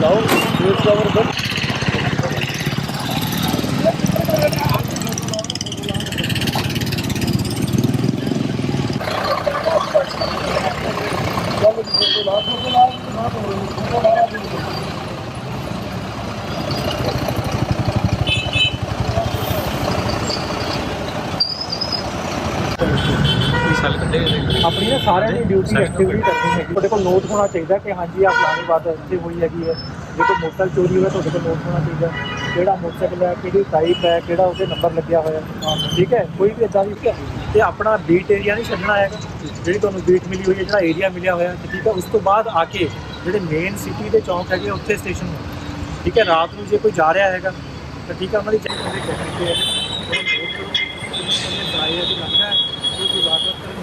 जाओ news cover कर ਸਾਲ ਤੁਹਾਡੇ ਕੋਲ ਨੋਟ ਹੋਣਾ ਚਾਹੀਦਾ ਕਿ ਹਾਂਜੀ ਆ ਫਲਾਣੀ ਬਾਤ ਇੱਥੇ ਹੋਈ ਹੈਗੀ ਹੈ। ਜੇ ਕੋਈ ਮੋਟਰਸਾਈਕਲ ਚੋਰੀ ਹੋਇਆ ਤੁਹਾਡੇ ਕੋਲ ਨੋਟ ਹੋਣਾ ਚਾਹੀਦਾ। ਕਿਹੜਾ ਮੋਟਰਸਾਈਕਲ ਹੈ, ਕਿਹੜੀ ਟਾਈਪ ਹੈ, ਕਿਹੜਾ ਉਹਦੇ ਨੰਬਰ ਲੱਗਿਆ ਹੋਇਆ ਹੈ। ਠੀਕ ਹੈ? ਕੋਈ ਵੀ ਇਦਾਂ ਦੀ ਤੇ ਆਪਣਾ ਬੀਟ ਏਰੀਆ ਨਹੀਂ ਛੱਡਣਾ ਹੈਗਾ। ਜਿਹੜੀ ਤੁਹਾਨੂੰ ਬੀਟ ਮਿਲੀ ਹੋਈ ਹੈ, ਜਿਹੜਾ ਏਰੀਆ ਮਿਲਿਆ ਹੋਇਆ, ਤੇ ਠੀਕ ਹੈ, ਉਸ ਤੋਂ ਬਾਅਦ ਆ ਕੇ ਜਿਹੜੇ ਮੇਨ ਸਿਟੀ ਦੇ ਚੌਂਕ ਹੈਗੇ ਉੱਥੇ ਸਟੇਸ਼ਨ ਹੋਣ ਠੀਕ ਹੈ, ਰਾਤ ਨੂੰ ਜੇ ਕੋਈ ਜਾ ਰਿਹਾ ਹੈਗਾ, ਤਾਂ ਠੀਕ ਹੈ, ਉਹਨਾਂ ਦੀ ਚੈੱਕ ਕਰਦੇ ਚੈਕਿੰਗ ਤੇ ਕਿ ਹੈ ਵਾਰਦਾਤ ਕਰਨ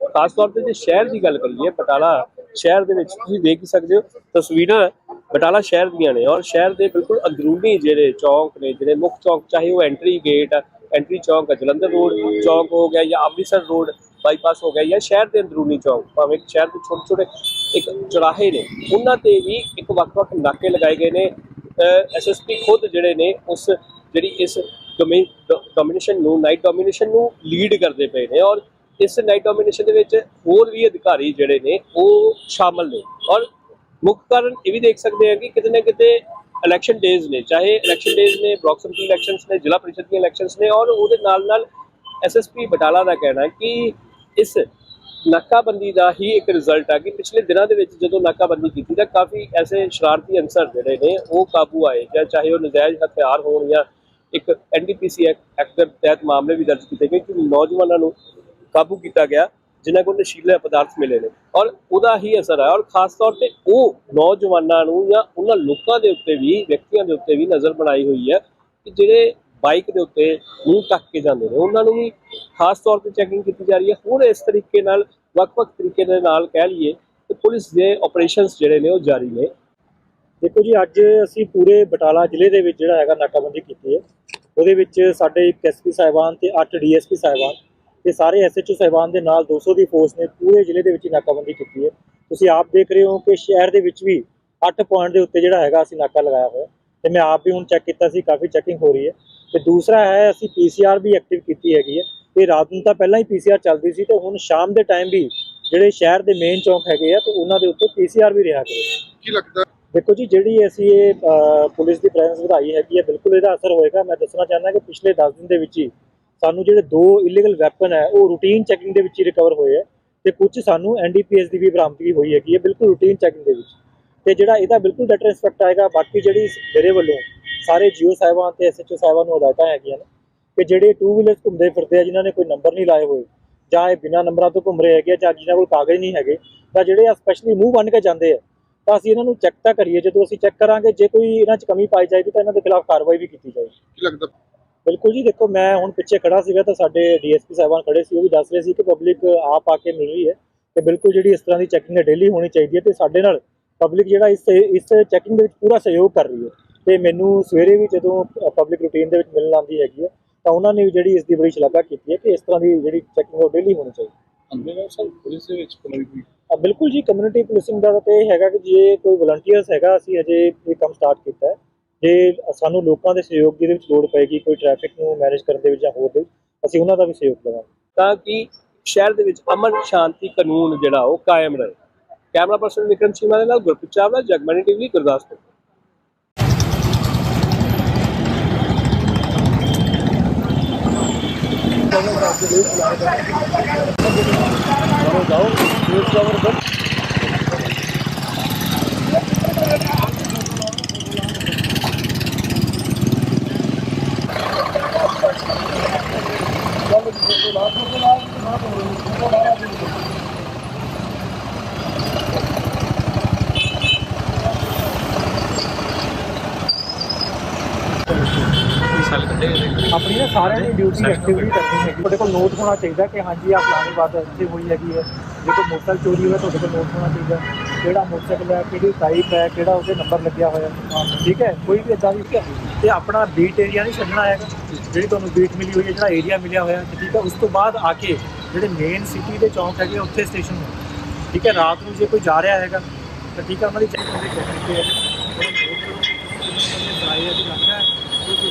ਖਾਸ ਤੌਰ ਤੇ ਜੇ ਸ਼ਹਿਰ ਦੀ ਗੱਲ ਕਰੀਏ ਪਟਾਲਾ ਸ਼ਹਿਰ ਦੇ ਵਿੱਚ ਤੁਸੀਂ ਦੇਖ ਹੀ ਸਕਦੇ ਹੋ, ਤਸਵੀਰਾਂ ਬਟਾਲਾ ਸ਼ਹਿਰ ਦੀਆਂ ਨੇ ਔਰ ਸ਼ਹਿਰ ਦੇ ਬਿਲਕੁਲ ਅੰਦਰੂਨੀ ਜਿਹੜੇ ਚੌਂਕ ਨੇ, ਜਿਹੜੇ ਮੁੱਖ ਚੌਂਕ, ਚਾਹੇ ਉਹ ਐਂਟਰੀ ਗੇਟ ਐਂਟਰੀ ਚੌਂਕ ਹੈ ਜਲੰਧਰ ਰੋਡ ਚੌਂਕ ਹੋ ਗਿਆ ਜਾਂ ਅੰਮ੍ਰਿਤਸਰ ਰੋਡ ਬਾਈਪਾਸ ਹੋ ਗਿਆ ਜਾਂ ਸ਼ਹਿਰ ਦੇ ਅੰਦਰੂਨੀ ਚੌਂਕ, ਭਾਵੇਂ ਸ਼ਹਿਰ ਦੇ ਛੋਟੇ ਛੋਟੇ ਇੱਕ ਚੁਰਾਹੇ ਨੇ, ਉਹਨਾਂ ਤੇ ਵੀ ਇੱਕ ਵੱਖ-ਵੱਖ ਨਾਕੇ ਲਗਾਏ ਗਏ ਨੇ। ਐਸਐਸਪੀ ਖੁਦ ਜਿਹੜੇ ਨੇ ਉਸ ਜਿਹੜੀ ਇਸ ਡੋਮੀਨੇਸ਼ਨ ਨੂੰ ਨਾਈਟ ਡੋਮੀਨੇਸ਼ਨ ਨੂੰ ਲੀਡ ਕਰਦੇ ਪਏ ਨੇ ਔਰ ਇਸ ਨਾਈਟ ਡੋਮੀਨੇਸ਼ਨ ਦੇ ਵਿੱਚ ਹੋਰ ਵੀ ਅਧਿਕਾਰੀ ਜਿਹੜੇ ਨੇ, ਉਹ ਸ਼ਾਮਲ ਨੇ। ਔਰ ਮੁੱਖ ਕਾਰਨ ਇਹ ਵੀ ਦੇਖ ਸਕਦੇ ਹਾਂ ਕਿ ਕਿਤੇ ਨਾ ਕਿਤੇ ਇਲੈਕਸ਼ਨ ਡੇਜ਼ ਨੇ, ਚਾਹੇ ਇਲੈਕਸ਼ਨ ਡੇਜ਼ ਨੇ ਬਲਾਕ ਸਮਿਤੀ ਇਲੈਕਸ਼ਨਸ ਨੇ, ਜ਼ਿਲ੍ਹਾ ਪਰਿਸ਼ਦ ਦੀਆਂ ਇਲੈਕਸ਼ਨਸ ਨੇ, ਔਰ ਉਹਦੇ ਨਾਲ ਨਾਲ ਐਸਐਸਪੀ ਬਟਾਲਾ ਦਾ ਕਹਿਣਾ ਕਿ ਇਸ ਨਾਕਾਬੰਦੀ ਦਾ ਹੀ ਇੱਕ ਰਿਜ਼ਲਟ ਆ ਕਿ ਪਿਛਲੇ ਦਿਨਾਂ ਦੇ ਵਿੱਚ ਜਦੋਂ ਨਾਕਾਬੰਦੀ ਕੀਤੀ ਤਾਂ ਕਾਫੀ ਐਸੇ ਸ਼ਰਾਰਤੀ ਅਨਸਰ ਜਿਹੜੇ ਨੇ, ਉਹ ਕਾਬੂ ਆਏ ਜਾਂ ਚਾਹੇ ਉਹ ਨਜਾਇਜ਼ ਹਥਿਆਰ ਹੋਣ ਜਾਂ ਇੱਕ ਐਨਡੀਪੀਸੀ ਐਕਟ ਦੇ ਤਹਿਤ ਮਾਮਲੇ ਵੀ ਦਰਜ ਕੀਤੇ ਗਏ ਕਿ ਨੌਜਵਾਨਾਂ ਨੂੰ ਕਾਬੂ ਕੀਤਾ ਗਿਆ, ਜਿਨ੍ਹਾਂ ਕੋਲ ਨਸ਼ੀਲੇ ਪਦਾਰਥ ਮਿਲੇ ਨੇ। ਔਰ ਉਹਦਾ ਹੀ ਅਸਰ ਹੈ। ਔਰ ਖਾਸ ਤੌਰ ਤੇ ਉਹ ਨੌਜਵਾਨਾਂ ਨੂੰ ਜਾਂ ਉਹਨਾਂ ਲੋਕਾਂ ਦੇ ਉੱਤੇ ਵੀ, ਵਿਅਕਤੀਆਂ ਦੇ ਉੱਤੇ ਵੀ ਨਜ਼ਰ ਬਣਾਈ ਹੋਈ ਹੈ ਕਿ ਜਿਹੜੇ ਬਾਈਕ ਦੇ ਉੱਤੇ ਮੂੰਹ ਢੱਕ ਕੇ ਜਾਂਦੇ ਨੇ। ਉਹਨਾਂ ਨੂੰ ਵੀ ਖਾਸ ਤੌਰ ਤੇ ਚੈਕਿੰਗ ਕੀਤੀ ਜਾ ਰਹੀ ਹੈ। ਹੋਰ ਇਸ ਤਰੀਕੇ ਨਾਲ, ਵੱਖ-ਵੱਖ ਤਰੀਕੇ ਦੇ ਨਾਲ ਕਹਿ ਲਈਏ ਕਿ ਪੁਲਿਸ ਦੇ ਆਪਰੇਸ਼ਨਸ ਜਿਹੜੇ ਨੇ ਉਹ ਜਾਰੀ ਨੇ। ਦੇਖੋ ਜੀ, ਅੱਜ ਅਸੀਂ ਪੂਰੇ ਬਟਾਲਾ ਜ਼ਿਲ੍ਹੇ ਦੇ ਵਿੱਚ ਜਿਹੜਾ ਹੈਗਾ ਨਾਕਾਬੰਦੀ ਕੀਤੀ ਹੈ। ਉਹਦੇ ਵਿੱਚ ਸਾਡੇ ਇੱਕ ਐਸਪੀ ਸਾਹਿਬਾਨ ਤੇ 8 ਡੀਐਸਪੀ ਸਾਹਿਬਾਨ ਤੇ ਸਾਰੇ ਐਸਐਚਓ ਸਾਹਿਬਾਨ ਦੇ ਨਾਲ 200 ਦੀ ਫੋਰਸ ਨੇ ਪੂਰੇ ਜ਼ਿਲ੍ਹੇ ਦੇ ਵਿੱਚ ਨਾਕਾਬੰਦੀ ਕੀਤੀ ਹੈ। ਤੁਸੀਂ ਆਪ ਦੇਖ ਰਹੇ ਹੋ ਕਿ ਸ਼ਹਿਰ ਦੇ ਵਿੱਚ ਵੀ 8 ਪੁਆਇੰਟ ਦੇ ਉੱਤੇ ਜਿਹੜਾ ਹੈਗਾ ਅਸੀਂ ਨਾਕਾ ਲਗਾਇਆ ਹੋਇਆ ਤੇ ਮੈਂ ਆਪ ਵੀ ਹੁਣ ਚੈੱਕ ਕੀਤਾ ਸੀ ਕਾਫੀ ਚੈਕਿੰਗ ਹੋ ਰਹੀ ਹੈ। ਤੇ ਦੂਸਰਾ ਹੈ ਅਸੀਂ ਪੀਸੀਆਰ ਵੀ ਐਕਟਿਵ ਕੀਤੀ ਹੈਗੀ ਹੈ। ਤੇ ਰਾਤ ਨੂੰ ਤਾਂ ਪਹਿਲਾਂ ਹੀ ਪੀਸੀਆਰ ਚੱਲਦੀ ਸੀ ਤੇ ਹੁਣ ਸ਼ਾਮ ਦੇ ਟਾਈਮ ਵੀ ਜਿਹੜੇ ਸ਼ਹਿਰ ਦੇ ਮੇਨ ਚੌਂਕ ਹੈਗੇ ਆ ਤੇ ਉਹਨਾਂ ਦੇ ਉੱਤੇ ਪੀਸੀਆਰ ਵੀ ਰਿਹਾ ਕਰੇ ਕੀ ਲੱਗਦਾ? ਦੇਖੋ ਜੀ ਜਿਹੜੀ ਅਸੀਂ ਇਹ ਪੁਲਿਸ ਦੀ ਪ੍ਰੈਜ਼ੈਂਸ ਵਧਾਈ ਹੈਗੀ ਹੈ ਬਿਲਕੁਲ ਇਹਦਾ ਅਸਰ ਹੋਏਗਾ। ਮੈਂ ਦੱਸਣਾ ਚਾਹੁੰਦਾ ਕਿ ਪਿਛਲੇ 10 ਦਿਨ ਦੇ ਵਿੱਚ ਹੀ ਸਾਨੂੰ ਜਿਹੜੇ ਦੋ ਇਲੀਗਲ ਵੈਪਨ ਹੈ ਉਹ ਰੂਟੀਨ ਚੈਕਿੰਗ ਦੇ ਵਿੱਚ ਹੀ ਰਿਕਵਰ ਹੋਏ ਹੈ ਤੇ ਕੁਝ ਸਾਨੂੰ ਐਨਡੀਪੀਐਸ ਦੀ ਵੀ ਬਰਾਮਦਗੀ ਹੋਈ ਹੈਗੀ ਹੈ ਬਿਲਕੁਲ ਰੂਟੀਨ ਚੈਕਿੰਗ ਦੇ ਵਿੱਚ। ਤੇ ਜਿਹੜਾ ਇਹਦਾ ਬਿਲਕੁਲ ਡਾਟਾ ਇੰਸਪੈਕਟ ਆਏਗਾ ਬਾਕੀ ਜਿਹੜੀ ਮੇਰੇ ਵੱਲੋਂ ਸਾਰੇ ਜੀਓ ਸਾਹਿਬਾਨ ਤੇ ਐਸਐਚਓ ਸਾਹਿਬਾਂ ਨੂੰ ਹਦਾਇਤਾਂ ਹੈਗੀਆਂ ਨੇ ਕਿ ਜਿਹੜੇ ਟੂ ਵੀਲਰਸ ਘੁੰਮਦੇ ਫਿਰਦੇ ਆ ਜਿਨ੍ਹਾਂ ਨੇ ਕੋਈ ਨੰਬਰ ਨਹੀਂ ਲਾਏ ਹੋਏ ਜਾਂ ਇਹ ਬਿਨਾਂ ਨੰਬਰਾਂ ਤੋਂ ਘੁੰਮ ਰਹੇ ਹੈਗੇ ਆ, ਜਾਂ ਜਿਨ੍ਹਾਂ ਕੋਲ ਕਾਗਜ਼ ਨਹੀਂ ਹੈਗੇ ਤਾਂ ਜਿਹੜੇ ਆ ਸਪੈਸ਼ਲੀ ਮੂੰਹ ਬੰਨ ਕੇ ਜਾਂਦੇ ਆ ਤਾਂ ਅਸੀਂ ਇਹਨਾਂ ਨੂੰ ਚੈੱਕ ਤਾਂ ਕਰੀਏ। ਜਦੋਂ ਅਸੀਂ ਚੈੱਕ ਕਰਾਂਗੇ ਜੇ ਕੋਈ ਇਹਨਾਂ 'ਚ ਕਮੀ ਪਾਈ ਜਾਏਗੀ ਤਾਂ ਇਹਨਾਂ ਦੇ ਖਿਲਾਫ ਕਾਰਵਾਈ ਵੀ ਕੀਤੀ ਜਾਏਗੀ। ਕੀ ਲੱਗਦਾ ਬਿਲਕੁਲ ਜੀ ਦੇਖੋ ਮੈਂ ਹੁਣ ਪਿੱਛੇ ਖੜਾ ਸੀਗਾ ਤਾਂ ਸਾਡੇ ਡੀਐਸਪੀ ਸਾਹਿਬਾਨ ਖੜੇ ਸੀ ਉਹ ਵੀ ਦੱਸ ਰਹੇ ਸੀ ਕਿ ਪਬਲਿਕ ਆਪ ਆ ਕੇ ਮਿਲ ਰਹੀ ਹੈ ਤੇ ਬਿਲਕੁਲ ਜਿਹੜੀ ਇਸ ਤਰ੍ਹਾਂ ਦੀ ਚੈਕਿੰਗ ਹੈ ਡੇਲੀ ਹੋਣੀ ਚਾਹੀਦੀ ਹੈ ਤੇ ਸਾਡੇ ਨਾਲ ਪਬਲਿਕ ਜਿਹੜਾ ਇਸ ਇਸ ਚੈਕਿੰਗ ਦੇ ਵਿੱਚ ਪੂਰਾ ਸਹਿਯੋਗ ਕਰ ਰਹੀ ਹੈ ਤੇ ਮੈਨੂੰ ਸਵੇਰੇ ਵੀ ਜਦੋਂ ਪਬਲਿਕ ਰੂਟੀਨ ਦੇ ਵਿੱਚ ਮਿਲਣ ਆਉਂਦੀ ਹੈਗੀ ਹੈ ਤਾਂ ਉਹਨਾਂ ਨੇ ਵੀ ਜਿਹੜੀ ਇਸ ਦੀ ਬੜੀ ਸ਼ਲਾਘਾ ਕੀਤੀ ਹੈ ਕਿ ਇਸ ਤਰ੍ਹਾਂ ਦੀ ਜਿਹੜੀ ਚੈਕਿੰਗ ਉਹ ਡੇਲੀ ਹੋਣੀ ਚਾਹੀਦੀ ਅੰਦਰ ਸਰ ਪੁਲਿਸ ਦੇ ਵਿੱਚ ਕੋਈ ਵੀ ਆ ਬਿਲਕੁਲ ਜੀ ਕਮਿਊਨਿਟੀ ਪੁਲਿਸਿੰਗ ਦਾ ਤਾਂ ਇਹ ਹੈਗਾ ਕਿ ਜੇ ਕੋਈ ਵਲੰਟੀਅਰਸ ਹੈਗਾ ਅਸੀਂ ਅਜੇ ਇਹ ਕੰਮ ਸਟਾਰਟ ਕੀਤਾ ਹੈ। ਜੇ ਸਾਨੂੰ ਲੋਕਾਂ ਦੇ ਸਹਿਯੋਗ ਦੀ ਵਿੱਚ ਲੋੜ ਪਏਗੀ ਕੋਈ ਟ੍ਰੈਫਿਕ ਨੂੰ ਮੈਨੇਜ ਕਰਨ ਦੇ ਵਿੱਚ ਜਾਂ ਹੋਰ ਦੇ ਅਸੀਂ ਉਹਨਾਂ ਦਾ ਵੀ ਸਹਿਯੋਗ ਦੇਵਾਂਗੇ। ਤਾਂ ਕਿ ਸ਼ਹਿਰ ਦੇ ਵਿੱਚ ਅਮਨ ਸ਼ਾਂਤੀ ਕਾਨੂੰਨ ਜਿਹੜਾ ਉਹ ਕਾਇਮ ਰਹੇ। ਕੈਮਰਾ ਪਰਸਨ ਵਿਕਰਮ ਸੀਮਾ ਦੇ ਨਾਲ ਗੁਰਪ੍ਰੀਤ ਚਾਵਲਾ ਜਗਮਨੀ ਟੀਵੀ ਗੁਰਦਾਸਪੁਰ। ਜਾਓ ਜਾਓ ਆਪਣੀ ਨਾ ਸਾਰਿਆਂ ਦੀ ਡਿਊਟੀ ਐਕਟਿਵਲੀ ਕਰਨੀ ਹੈਗੀ ਤੁਹਾਡੇ ਕੋਲ ਨੋਟ ਹੋਣਾ ਚਾਹੀਦਾ ਕਿ ਹਾਂਜੀ ਆ ਫਲਾਣੀ ਬਾਤ ਇੱਥੇ ਹੋਈ ਹੈਗੀ ਹੈ ਜੇ ਕੋਈ ਮੋਟਰਸਾਈਕਲ ਚੋਰੀ ਹੋਇਆ ਤੁਹਾਡੇ ਕੋਲ ਨੋਟ ਹੋਣਾ ਚਾਹੀਦਾ ਕਿਹੜਾ ਮੋਟਰਸਾਈਕਲ ਹੈ ਕਿਹੜੀ ਟਾਈਪ ਹੈ ਕਿਹੜਾ ਉਹਦੇ ਨੰਬਰ ਲੱਗਿਆ ਹੋਇਆ ਠੀਕ ਹੈ ਕੋਈ ਵੀ ਇਦਾਂ ਦੀ ਤੇ ਆਪਣਾ ਬੀਟ ਏਰੀਆ ਨਹੀਂ ਛੱਡਣਾ ਹੈਗਾ ਜਿਹੜੀ ਤੁਹਾਨੂੰ ਬੀਟ ਮਿਲੀ ਹੋਈ ਹੈ ਜਿਹੜਾ ਏਰੀਆ ਮਿਲਿਆ ਹੋਇਆ ਠੀਕ ਹੈ ਉਸ ਤੋਂ ਬਾਅਦ ਆ ਕੇ ਜਿਹੜੇ ਮੇਨ ਸਿਟੀ ਦੇ ਚੌਂਕ ਹੈਗੇ ਉੱਥੇ ਸਟੇਸ਼ਨ ਠੀਕ ਹੈ ਰਾਤ ਨੂੰ ਜੇ ਕੋਈ ਜਾ ਰਿਹਾ ਹੈਗਾ ਤਾਂ ਠੀਕ ਹੈ ਉਹਨਾਂ ਦੀ ਚੈਕਿੰਗ ਦੇ ਕਰਨੀ ਹੈ ਲੱਗਦਾ ਹੈ ਕੋਈ ਕੋਈ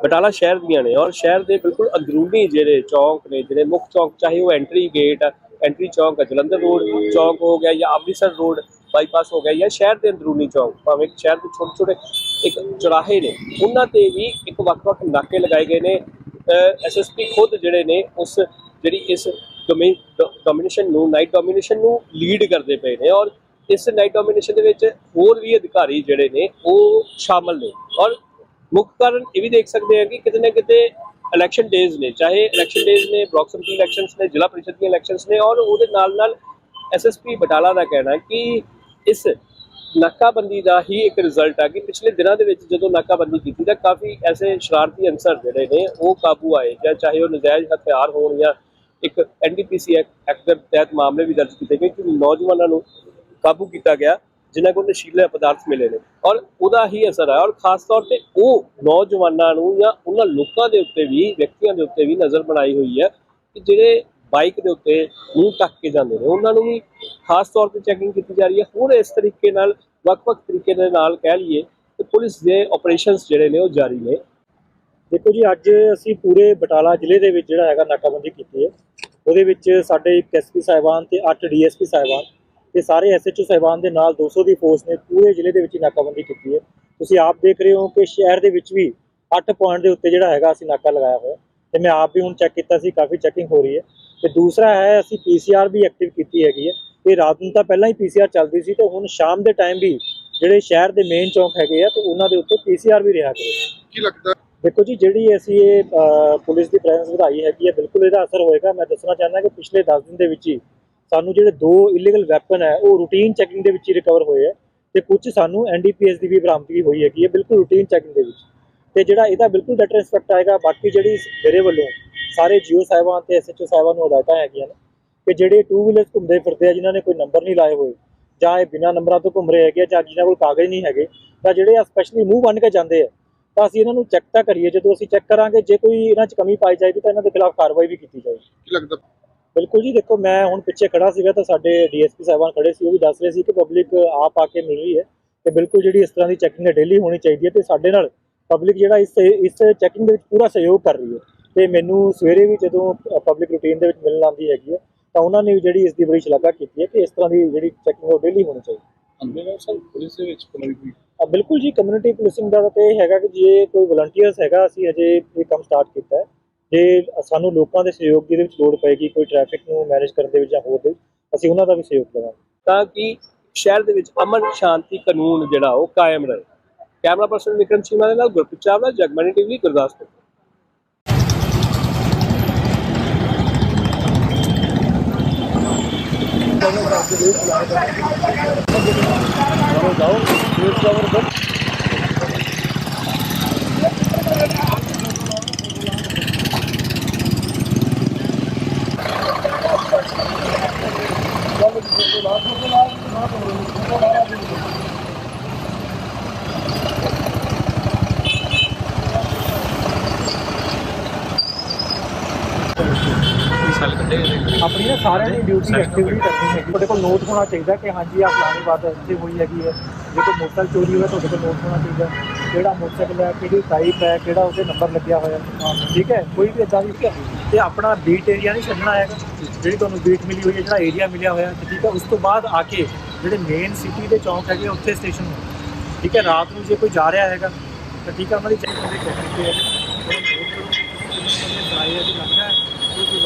ਬਟਾਲਾ ਸ਼ਹਿਰ ਦੀਆਂ ਨੇ ਔਰ ਸ਼ਹਿਰ ਦੇ ਬਿਲਕੁਲ ਅੰਦਰੂਨੀ ਜਿਹੜੇ ਚੌਂਕ ਨੇ, ਜਿਹੜੇ ਮੁੱਖ ਚੌਂਕ, ਚਾਹੇ ਉਹ ਐਂਟਰੀ ਗੇਟ ਐਂਟਰੀ ਚੌਂਕ ਹੈ ਜਲੰਧਰ ਰੋਡ ਚੌਂਕ ਹੋ ਗਿਆ ਜਾਂ ਅੰਮ੍ਰਿਤਸਰ ਰੋਡ ਬਾਈਪਾਸ ਹੋ ਗਿਆ ਜਾਂ ਸ਼ਹਿਰ ਦੇ ਅੰਦਰੂਨੀ ਚੌਂਕ, ਭਾਵੇਂ ਸ਼ਹਿਰ ਦੇ ਛੋਟੇ ਛੋਟੇ ਇੱਕ ਚੁਰਾਹੇ ਨੇ, ਉਹਨਾਂ ਤੇ ਵੀ ਇੱਕ ਵੱਖ-ਵੱਖ ਨਾਕੇ ਲਗਾਏ ਗਏ ਨੇ। ਐਸਐਸਪੀ ਖੁਦ ਜਿਹੜੇ ਨੇ ਉਸ ਜਿਹੜੀ ਇਸ ਡੋਮੀਨੇਸ਼ਨ ਨੂੰ ਨਾਈਟ ਡੋਮੀਨੇਸ਼ਨ ਨੂੰ ਲੀਡ ਕਰਦੇ ਪਏ ਨੇ ਔਰ ਇਸ ਨਾਈਟ ਡੋਮੀਨੇਸ਼ਨ ਦੇ ਵਿੱਚ ਹੋਰ ਵੀ ਅਧਿਕਾਰੀ ਜਿਹੜੇ ਨੇ ਉਹ ਸ਼ਾਮਲ ਨੇ ਔਰ ਮੁੱਖ ਕਾਰਨ ਇਹ ਵੀ ਦੇਖ ਸਕਦੇ ਹਾਂ ਕਿ ਕਿਤੇ ਨਾ ਕਿਤੇ ਇਲੈਕਸ਼ਨ ਡੇਜ਼ ਨੇ, ਚਾਹੇ ਇਲੈਕਸ਼ਨ ਡੇਜ਼ ਨੇ ਬਲਾਕ ਸਮਿਤੀ ਇਲੈਕਸ਼ਨਸ ਨੇ, ਜ਼ਿਲ੍ਹਾ ਪਰਿਸ਼ਦ ਦੀਆਂ ਇਲੈਕਸ਼ਨਸ ਨੇ ਔਰ ਉਹਦੇ ਨਾਲ ਨਾਲ ਐਸਐਸਪੀ ਬਟਾਲਾ ਦਾ ਕਹਿਣਾ ਕਿ ਇਸ ਨਾਕਾਬੰਦੀ ਦਾ ਹੀ ਇੱਕ ਰਿਜ਼ਲਟ ਆ ਕਿ ਪਿਛਲੇ ਦਿਨਾਂ ਦੇ ਵਿੱਚ ਜਦੋਂ ਨਾਕਾਬੰਦੀ ਕੀਤੀ ਤਾਂ ਕਾਫੀ ਐਸੇ ਸ਼ਰਾਰਤੀ ਅਨਸਰ ਜਿਹੜੇ ਨੇ ਉਹ ਕਾਬੂ ਆਏ ਜਾਂ ਚਾਹੇ ਉਹ ਨਜਾਇਜ਼ ਹਥਿਆਰ ਹੋਣ ਜਾਂ ਇੱਕ ਐਨਡੀਪੀਸੀ ਐਕਟ ਦੇ ਤਹਿਤ ਮਾਮਲੇ ਵੀ ਦਰਜ ਕੀਤੇ ਗਏ ਕਿ ਨੌਜਵਾਨਾਂ ਨੂੰ ਕਾਬੂ ਕੀਤਾ ਗਿਆ। ਜਿਨ੍ਹਾਂ ਕੋਲ ਨਸ਼ੀਲੇ ਪਦਾਰਥ ਮਿਲੇ ਨੇ। ਔਰ ਉਹਦਾ ਹੀ ਅਸਰ ਹੈ। ਔਰ ਖਾਸ ਤੌਰ ਤੇ ਉਹ ਨੌਜਵਾਨਾਂ ਨੂੰ ਜਾਂ ਉਹਨਾਂ ਲੋਕਾਂ ਦੇ ਉੱਤੇ ਵੀ, ਵਿਅਕਤੀਆਂ ਦੇ ਉੱਤੇ ਵੀ ਨਜ਼ਰ ਬਣਾਈ ਹੋਈ ਹੈ ਕਿ ਜਿਹੜੇ ਬਾਈਕ ਦੇ ਉੱਤੇ ਮੂੰਹ ਢੱਕ ਕੇ ਜਾਂਦੇ ਨੇ। ਉਹਨਾਂ ਨੂੰ ਵੀ ਖਾਸ ਤੌਰ ਤੇ ਚੈਕਿੰਗ ਕੀਤੀ ਜਾ ਰਹੀ ਹੈ। ਹੋਰ ਇਸ ਤਰੀਕੇ ਨਾਲ, ਵੱਖ-ਵੱਖ ਤਰੀਕੇ ਦੇ ਨਾਲ ਕਹਿ ਲਈਏ ਕਿ ਪੁਲਿਸ ਦੇ ਆਪਰੇਸ਼ਨਸ ਜਿਹੜੇ ਨੇ ਉਹ ਜਾਰੀ ਨੇ। ਦੇਖੋ ਜੀ, ਅੱਜ ਅਸੀਂ ਪੂਰੇ ਬਟਾਲਾ ਜ਼ਿਲ੍ਹੇ ਦੇ ਵਿੱਚ ਜਿਹੜਾ ਹੈਗਾ ਨਾਕਾਬੰਦੀ ਕੀਤੀ ਹੈ। ਉਹਦੇ ਵਿੱਚ ਸਾਡੇ ਇੱਕ ਐਸਪੀ ਸਾਹਿਬਾਨ ਤੇ 8 ਡੀਐਸਪੀ ਸਾਹਿਬਾਨ। ਤੇ ਸਾਰੇ ਐਸਐਚਓ ਸਾਹਿਬਾਨ ਦੇ ਨਾਲ 200 ਦੀ ਫੋਰਸ ਨੇ ਪੂਰੇ ਜ਼ਿਲ੍ਹੇ ਦੇ ਵਿੱਚ ਨਾਕਾਬੰਦੀ ਕੀਤੀ ਹੈ। ਤੁਸੀਂ ਆਪ ਦੇਖ ਰਹੇ ਹੋ ਕਿ ਸ਼ਹਿਰ ਦੇ ਵਿੱਚ ਵੀ 8 ਪੁਆਇੰਟ ਦੇ ਉੱਤੇ ਜਿਹੜਾ ਹੈਗਾ ਅਸੀਂ ਨਾਕਾ ਲਗਾਇਆ ਹੋਇਆ। ਤੇ ਮੈਂ ਆਪ ਵੀ ਹੁਣ ਚੈੱਕ ਕੀਤਾ ਸੀ ਕਾਫੀ ਚੈਕਿੰਗ ਹੋ ਰਹੀ ਹੈ। ਤੇ ਦੂਸਰਾ ਹੈ ਅਸੀਂ ਪੀਸੀਆਰ ਵੀ ਐਕਟਿਵ ਕੀਤੀ ਹੈਗੀ ਹੈ। ਤੇ ਰਾਤ ਨੂੰ ਤਾਂ ਪਹਿਲਾਂ ਹੀ ਪੀਸੀਆਰ ਚੱਲਦੀ ਸੀ ਤੇ ਹੁਣ ਸ਼ਾਮ ਦੇ ਟਾਈਮ ਵੀ ਜਿਹੜੇ ਸ਼ਹਿਰ ਦੇ ਮੇਨ ਚੌਂਕ ਹੈਗੇ ਆ ਤੇ ਉਹਨਾਂ ਦੇ ਉੱਤੇ ਪੀਸੀਆਰ ਵੀ ਰਿਹਾ ਕਰੇ ਕੀ ਲੱਗਦਾ? ਦੇਖੋ ਜੀ ਜਿਹੜੀ ਅਸੀਂ ਇਹ ਪੁਲਿਸ ਦੀ ਪ੍ਰੈਜ਼ੈਂਸ ਵਧਾਈ ਹੈਗੀ ਹੈ ਬਿਲਕੁਲ ਇਹਦਾ ਅਸਰ ਹੋਏਗਾ। ਮੈਂ ਦੱਸਣਾ ਚਾਹੁੰਦਾ ਕਿ ਪਿਛਲੇ 10 ਦਿਨ ਦੇ ਵਿੱਚ ਹੀ ਸਾਨੂੰ ਜਿਹੜੇ ਦੋ ਇਲੀਗਲ ਵੈਪਨ ਹੈ ਉਹ ਰੂਟੀਨ ਚੈਕਿੰਗ ਦੇ ਵਿੱਚ ਹੀ ਰਿਕਵਰ ਹੋਏ ਹੈ ਤੇ ਕੁਝ ਸਾਨੂੰ ਐਨਡੀਪੀਐਸ ਦੀ ਵੀ ਬਰਾਮਦਗੀ ਹੋਈ ਹੈਗੀ ਹੈ ਬਿਲਕੁਲ ਰੂਟੀਨ ਚੈਕਿੰਗ ਦੇ ਵਿੱਚ। ਤੇ ਜਿਹੜਾ ਇਹਦਾ ਬਿਲਕੁਲ ਬੈਟਰ ਇੰਸਪੈਕਟ ਆਏਗਾ ਬਾਕੀ ਜਿਹੜੀ ਮੇਰੇ ਵੱਲੋਂ ਸਾਰੇ ਜੀਓ ਸਾਹਿਬਾਨ ਤੇ ਐਸਐਚਓ ਸਾਹਿਬਾਨ ਨੂੰ ਹਦਾਇਤਾਂ ਹੈਗੀਆਂ ਨੇ ਕਿ ਜਿਹੜੇ ਟੂ ਵੀਲਰਸ ਘੁੰਮਦੇ ਫਿਰਦੇ ਆ ਜਿਨ੍ਹਾਂ ਨੇ ਕੋਈ ਨੰਬਰ ਨਹੀਂ ਲਾਏ ਹੋਏ ਜਾਂ ਇਹ ਬਿਨਾਂ ਨੰਬਰਾਂ ਤੋਂ ਘੁੰਮ ਰਹੇ ਹੈਗੇ ਆ, ਜਾਂ ਜਿਨ੍ਹਾਂ ਕੋਲ ਕਾਗਜ਼ ਨਹੀਂ ਹੈਗੇ ਤਾਂ ਜਿਹੜੇ ਆ ਸਪੈਸ਼ਲੀ ਮੂੰਹ ਬੰਨ ਕੇ ਜਾਂਦੇ ਆ ਤਾਂ ਅਸੀਂ ਇਹਨਾਂ ਨੂੰ ਚੈੱਕ ਤਾਂ ਕਰੀਏ ਜਦੋਂ ਅਸੀਂ ਚੈੱਕ ਕਰਾਂਗੇ ਜੇ ਕੋਈ ਇਹਨਾਂ 'ਚ ਕਮੀ ਪਾਈ ਜਾਏਗੀ ਤਾਂ ਇਹਨਾਂ ਦੇ ਖਿਲਾਫ ਕਾਰਵਾਈ ਵੀ ਕੀਤੀ ਜਾਏਗੀ। ਕੀ ਲੱਗਦਾ? ਬਿਲਕੁਲ ਜੀ ਦੇਖੋ ਮੈਂ ਹੁਣ ਪਿੱਛੇ ਖੜਾ ਸੀਗਾ ਤਾਂ ਸਾਡੇ ਡੀਐਸਪੀ ਸਾਹਿਬਾਨ ਖੜੇ ਸੀ ਉਹ ਵੀ ਦੱਸ ਰਹੇ ਸੀ ਕਿ ਪਬਲਿਕ ਆਪ ਆ ਕੇ ਮਿਲ ਰਹੀ ਹੈ ਤੇ ਬਿਲਕੁਲ ਜਿਹੜੀ ਇਸ ਤਰ੍ਹਾਂ ਦੀ ਚੈਕਿੰਗ ਹੈ ਡੇਲੀ ਹੋਣੀ ਚਾਹੀਦੀ ਹੈ ਤੇ ਸਾਡੇ ਨਾਲ ਪਬਲਿਕ ਜਿਹੜਾ ਇਸ ਇਸ ਚੈਕਿੰਗ ਦੇ ਵਿੱਚ ਪੂਰਾ ਸਹਿਯੋਗ ਕਰ ਰਹੀ ਹੈ। ਤੇ ਮੈਨੂੰ ਸਵੇਰੇ ਵੀ ਜਦੋਂ ਪਬਲਿਕ ਰੂਟੀਨ ਦੇ ਵਿੱਚ ਮਿਲਣ ਆਉਂਦੀ ਹੈਗੀ ਹੈ ਤਾਂ ਉਹਨਾਂ ਨੇ ਵੀ ਜਿਹੜੀ ਇਸ ਦੀ ਬੜੀ ਸ਼ਲਾਘਾ ਕੀਤੀ ਹੈ ਕਿ ਇਸ ਤਰ੍ਹਾਂ ਦੀ ਜਿਹੜੀ ਚੈਕਿੰਗ ਉਹ ਡੇਲੀ ਹੋਣੀ ਚਾਹੀਦੀ ਅੰਦਰ ਸਰ ਪੁਲਿਸ ਦੇ ਵਿੱਚ ਕੋਈ ਵੀ ਆ ਬਿਲਕੁਲ ਜੀ ਕਮਿਊਨਿਟੀ ਪੁਲਿਸਿੰਗ ਦਾ ਤਾਂ ਇਹ ਹੈਗਾ ਕਿ ਜੇ ਕੋਈ ਵਲੰਟੀਅਰਸ ਹੈਗਾ ਅਸੀਂ ਅਜੇ ਇਹ ਕੰਮ ਸਟਾਰਟ ਕੀਤਾ ਹੈ। ਜੇ ਸਾਨੂੰ ਲੋਕਾਂ ਦੇ ਸਹਿਯੋਗ ਦੀ ਵਿੱਚ ਲੋੜ ਪਏਗੀ ਕੋਈ ਟ੍ਰੈਫਿਕ ਨੂੰ ਮੈਨੇਜ ਕਰਨ ਦੇ ਵਿੱਚ ਜਾਂ ਹੋਰ ਦੇ ਅਸੀਂ ਉਹਨਾਂ ਦਾ ਵੀ ਸਹਿਯੋਗ ਲਵਾਂਗੇ ਤਾਂ ਕਿ ਸ਼ਹਿਰ ਦੇ ਵਿੱਚ ਅਮਨ ਸ਼ਾਂਤੀ ਕਾਨੂੰਨ ਜਿਹੜਾ ਉਹ ਕਾਇਮ ਰਹੇ। ਕੈਮਰਾ ਪਰਸਨ ਵਿਕਰਮ ਚੀਮਾ ਦੇ ਨਾਲ ਗੁਰਪ੍ਰੀਤ ਚਾਵਲਾ ਜਗਮਨੀ ਟੀਵੀ ਗੁਰਦਾਸਪੁਰ। ਕੋਈ ਸਾਲ ਕੱਢੇ ਗਏ ਨੇ ਆਪਣੀ ਨਾ ਸਾਰਿਆਂ ਦੀ ਡਿਊਟੀ ਐਕਟਿਵਲੀ ਕਰਨੀ ਹੈਗੀ ਤੁਹਾਡੇ ਕੋਲ ਨੋਟ ਹੋਣਾ ਚਾਹੀਦਾ ਕਿ ਹਾਂਜੀ ਆ ਫਲਾਣੀ ਬਾਤ ਇੱਥੇ ਹੋਈ ਹੈਗੀ ਹੈ ਜੇ ਕੋਈ ਮੋਟਰਸਾਈਕਲ ਚੋਰੀ ਹੋਇਆ ਤੁਹਾਡੇ ਕੋਲ ਨੋਟ ਹੋਣਾ ਚਾਹੀਦਾ ਕਿਹੜਾ ਮੋਟਰਸਾਈਕਲ ਹੈ ਕਿਹੜੀ ਟਾਈਪ ਹੈ ਕਿਹੜਾ ਉਹਦੇ ਨੰਬਰ ਲੱਗਿਆ ਹੋਇਆ ਠੀਕ ਹੈ ਕੋਈ ਵੀ ਇਦਾਂ ਦੀ ਤੇ ਆਪਣਾ ਬੀਟ ਏਰੀਆ ਨਹੀਂ ਛੱਡਣਾ ਹੈਗਾ ਜਿਹੜੀ ਤੁਹਾਨੂੰ ਬੀਟ ਮਿਲੀ ਹੋਈ ਹੈ ਜਿਹੜਾ ਏਰੀਆ ਮਿਲਿਆ ਹੋਇਆ ਠੀਕ ਹੈ ਉਸ ਤੋਂ ਬਾਅਦ ਆ ਕੇ ਜਿਹੜੇ ਮੇਨ ਸਿਟੀ ਦੇ ਚੌਂਕ ਹੈਗੇ ਉੱਥੇ ਸਟੇਸ਼ਨ ਹੋਣ ਠੀਕ ਹੈ ਰਾਤ ਨੂੰ ਜੇ ਕੋਈ ਜਾ ਰਿਹਾ ਹੈਗਾ ਤਾਂ ਠੀਕ ਹੈ ਉਹਨਾਂ ਦੀ ਚੈਕਿੰਗ ਦੇ ਕਰਨੀ ਹੈ ਬਣਾਈ ਹੈ ਕਿ ਲੱਗਦਾ ਹੈ ਕੋਈ ਕੋਈ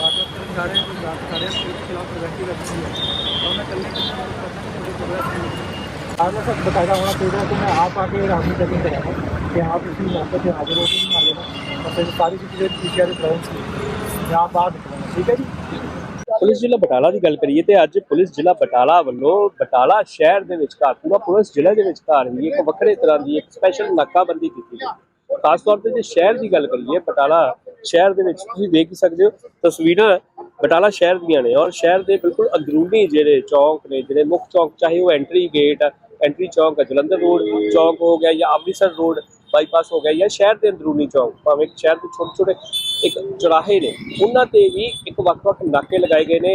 ਵਾਰਦਾਤ ਕਰਨ ਜਾ ਰਹੇ ਹਨ ਕੋਈ ਜਾਤ ਕਰ ਰਹੇ ਹਨ ਉਸ ਖਿਲਾਫ ਪ੍ਰੀਵੈਂਟਿਵ ਐਕਸ਼ਨ ਹੈ ਤਾਂ ਮੈਂ ਕੱਲੇ ਕਿੰਨਾ ਕਰਨਾ ਕਿ मुझे प्रोग्रेस आज सब बताया होना चाहिए कि मैं आप आके रामी चेकिंग कराऊंगा कि आप इसी मौके पे हाजिर होकर बना लेना और फिर सारी चीज़ें पी सी आर प्लान्स की मैं आप बाहर निकलूंगा ठीक है जी ਪੁਲਿਸ ਜ਼ਿਲ੍ਹਾ ਬਟਾਲਾ ਦੀ ਗੱਲ ਕਰੀਏ ਤੇ ਅੱਜ ਪੁਲਿਸ ਜ਼ਿਲ੍ਹਾ ਬਟਾਲਾ ਵੱਲੋਂ ਬਟਾਲਾ ਸ਼ਹਿਰ ਦੇ ਵਿਚਕਾਰ ਪੂਰਾ ਪੁਲਿਸ ਜ਼ਿਲ੍ਹੇ ਦੇ ਵਿਚਕਾਰ ਹੀ ਇੱਕ ਵੱਖਰੇ ਤਰ੍ਹਾਂ ਦੀ ਇੱਕ ਸਪੈਸ਼ਲ ਨਾਕਾਬੰਦੀ ਕੀਤੀ ਗਈ ਖਾਸ ਤੌਰ ਤੇ ਜੇ ਸ਼ਹਿਰ ਦੀ ਗੱਲ ਕਰੀਏ ਬਟਾਲਾ ਸ਼ਹਿਰ ਦੇ ਵਿੱਚ ਤੁਸੀਂ ਦੇਖ ਹੀ ਸਕਦੇ ਹੋ ਤਸਵੀਰਾਂ ਬਟਾਲਾ ਸ਼ਹਿਰ ਦੀਆਂ ਨੇ ਔਰ ਸ਼ਹਿਰ ਦੇ ਬਿਲਕੁਲ ਅੰਦਰੂਨੀ ਜਿਹੜੇ ਚੌਂਕ ਨੇ ਜਿਹੜੇ ਮੁੱਖ ਚੌਂਕ ਚਾਹੇ ਉਹ ਐਂਟਰੀ ਗੇਟ ਆ ਐਂਟਰੀ ਚੌਂਕ ਹੈ, ਜਲੰਧਰ ਰੋਡ ਚੌਂਕ ਹੋ ਗਿਆ ਜਾਂ ਅੰਮ੍ਰਿਤਸਰ ਰੋਡ ਬਾਈਪਾਸ ਹੋ ਗਿਆ ਜਾਂ ਸ਼ਹਿਰ ਦੇ ਅੰਦਰੂਨੀ ਚੌਂਕ ਭਾਵੇਂ ਸ਼ਹਿਰ ਦੇ ਛੋਟੇ ਛੋਟੇ ਇੱਕ ਚੁਰਾਹੇ ਨੇ ਉਹਨਾਂ ਤੇ ਵੀ ਇੱਕ ਵੱਖ-ਵੱਖ ਨਾਕੇ ਲਗਾਏ ਗਏ ਨੇ।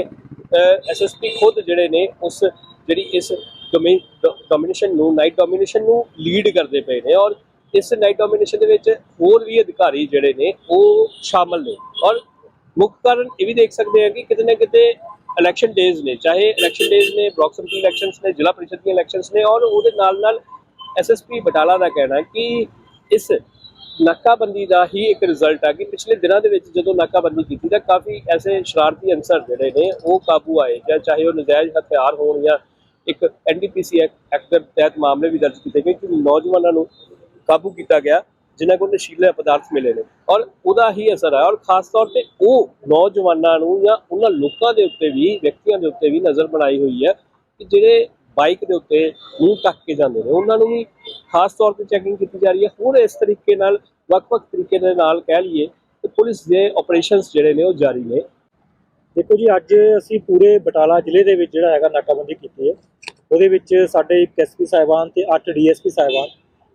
ਐਸਐਸਪੀ ਖੁਦ ਜਿਹੜੇ ਨੇ ਉਸ ਜਿਹੜੀ ਇਸ ਡੋਮੀਨੇਸ਼ਨ ਨੂੰ ਨਾਈਟ ਡੋਮੀਨੇਸ਼ਨ ਨੂੰ ਲੀਡ ਕਰਦੇ ਪਏ ਨੇ ਔਰ ਇਸ ਨਾਈਟ ਡੋਮੀਨੇਸ਼ਨ ਦੇ ਵਿੱਚ ਹੋਰ ਵੀ ਅਧਿਕਾਰੀ ਜਿਹੜੇ ਨੇ, ਉਹ ਸ਼ਾਮਲ ਨੇ। ਔਰ ਮੁੱਖ ਕਾਰਨ ਇਹ ਵੀ ਦੇਖ ਸਕਦੇ ਹਾਂ ਕਿ ਕਿਤੇ ਨਾ ਕਿਤੇ ਇਲੈਕਸ਼ਨ ਡੇਜ਼ ਨੇ, ਚਾਹੇ ਇਲੈਕਸ਼ਨ ਡੇਜ਼ ਨੇ ਬਲਾਕ ਸਮਿਤੀ ਇਲੈਕਸ਼ਨਸ ਨੇ, ਜ਼ਿਲ੍ਹਾ ਪਰਿਸ਼ਦ ਦੀਆਂ ਇਲੈਕਸ਼ਨਸ ਨੇ, ਔਰ ਉਹਦੇ ਨਾਲ ਨਾਲ ਐਸਐਸਪੀ ਬਟਾਲਾ ਦਾ ਕਹਿਣਾ ਕਿ ਇਸ ਨਾਕਾਬੰਦੀ ਦਾ ਹੀ ਇੱਕ ਰਿਜ਼ਲਟ ਆ ਕਿ ਪਿਛਲੇ ਦਿਨਾਂ ਦੇ ਵਿੱਚ ਜਦੋਂ ਨਾਕਾਬੰਦੀ ਕੀਤੀ ਤਾਂ ਕਾਫੀ ਐਸੇ ਸ਼ਰਾਰਤੀ ਅਨਸਰ ਜਿਹੜੇ ਨੇ, ਉਹ ਕਾਬੂ ਆਏ। ਜਾਂ ਚਾਹੇ ਉਹ ਨਜਾਇਜ਼ ਹਥਿਆਰ ਹੋਣ ਜਾਂ ਇੱਕ ਐਨਡੀਪੀਸੀ ਐਕਟ ਦੇ ਤਹਿਤ ਮਾਮਲੇ ਵੀ ਦਰਜ ਕੀਤੇ ਗਏ ਕਿ ਨੌਜਵਾਨਾਂ ਨੂੰ ਕਾਬੂ ਕੀਤਾ ਗਿਆ, ਜਿਨ੍ਹਾਂ ਕੋਲ ਨਸ਼ੀਲੇ ਪਦਾਰਥ ਮਿਲੇ ਨੇ। ਔਰ ਉਹਦਾ ਹੀ ਅਸਰ ਹੈ। ਔਰ ਖਾਸ ਤੌਰ ਤੇ ਉਹ ਨੌਜਵਾਨਾਂ ਨੂੰ ਜਾਂ ਉਹਨਾਂ ਲੋਕਾਂ ਦੇ ਉੱਤੇ ਵੀ, ਵਿਅਕਤੀਆਂ ਦੇ ਉੱਤੇ ਵੀ ਨਜ਼ਰ ਬਣਾਈ ਹੋਈ ਹੈ ਕਿ ਜਿਹੜੇ ਬਾਈਕ ਦੇ ਉੱਤੇ ਮੂੰਹ ਢੱਕ ਕੇ ਜਾਂਦੇ ਨੇ। ਉਹਨਾਂ ਨੂੰ ਵੀ ਖਾਸ ਤੌਰ ਤੇ ਚੈਕਿੰਗ ਕੀਤੀ ਜਾ ਰਹੀ ਹੈ। ਹੋਰ ਇਸ ਤਰੀਕੇ ਨਾਲ, ਵੱਖ-ਵੱਖ ਤਰੀਕੇ ਦੇ ਨਾਲ ਕਹਿ ਲਈਏ ਕਿ ਪੁਲਿਸ ਦੇ ਆਪਰੇਸ਼ਨਸ ਜਿਹੜੇ ਨੇ ਉਹ ਜਾਰੀ ਨੇ। ਦੇਖੋ ਜੀ, ਅੱਜ ਅਸੀਂ ਪੂਰੇ ਬਟਾਲਾ ਜ਼ਿਲ੍ਹੇ ਦੇ ਵਿੱਚ ਜਿਹੜਾ ਹੈਗਾ ਨਾਕਾਬੰਦੀ ਕੀਤੀ ਹੈ। ਉਹਦੇ ਵਿੱਚ ਸਾਡੇ ਇੱਕ ਐਸਪੀ ਸਾਹਿਬਾਨ ਤੇ 8 ਡੀਐਸਪੀ ਸਾਹਿਬਾਨ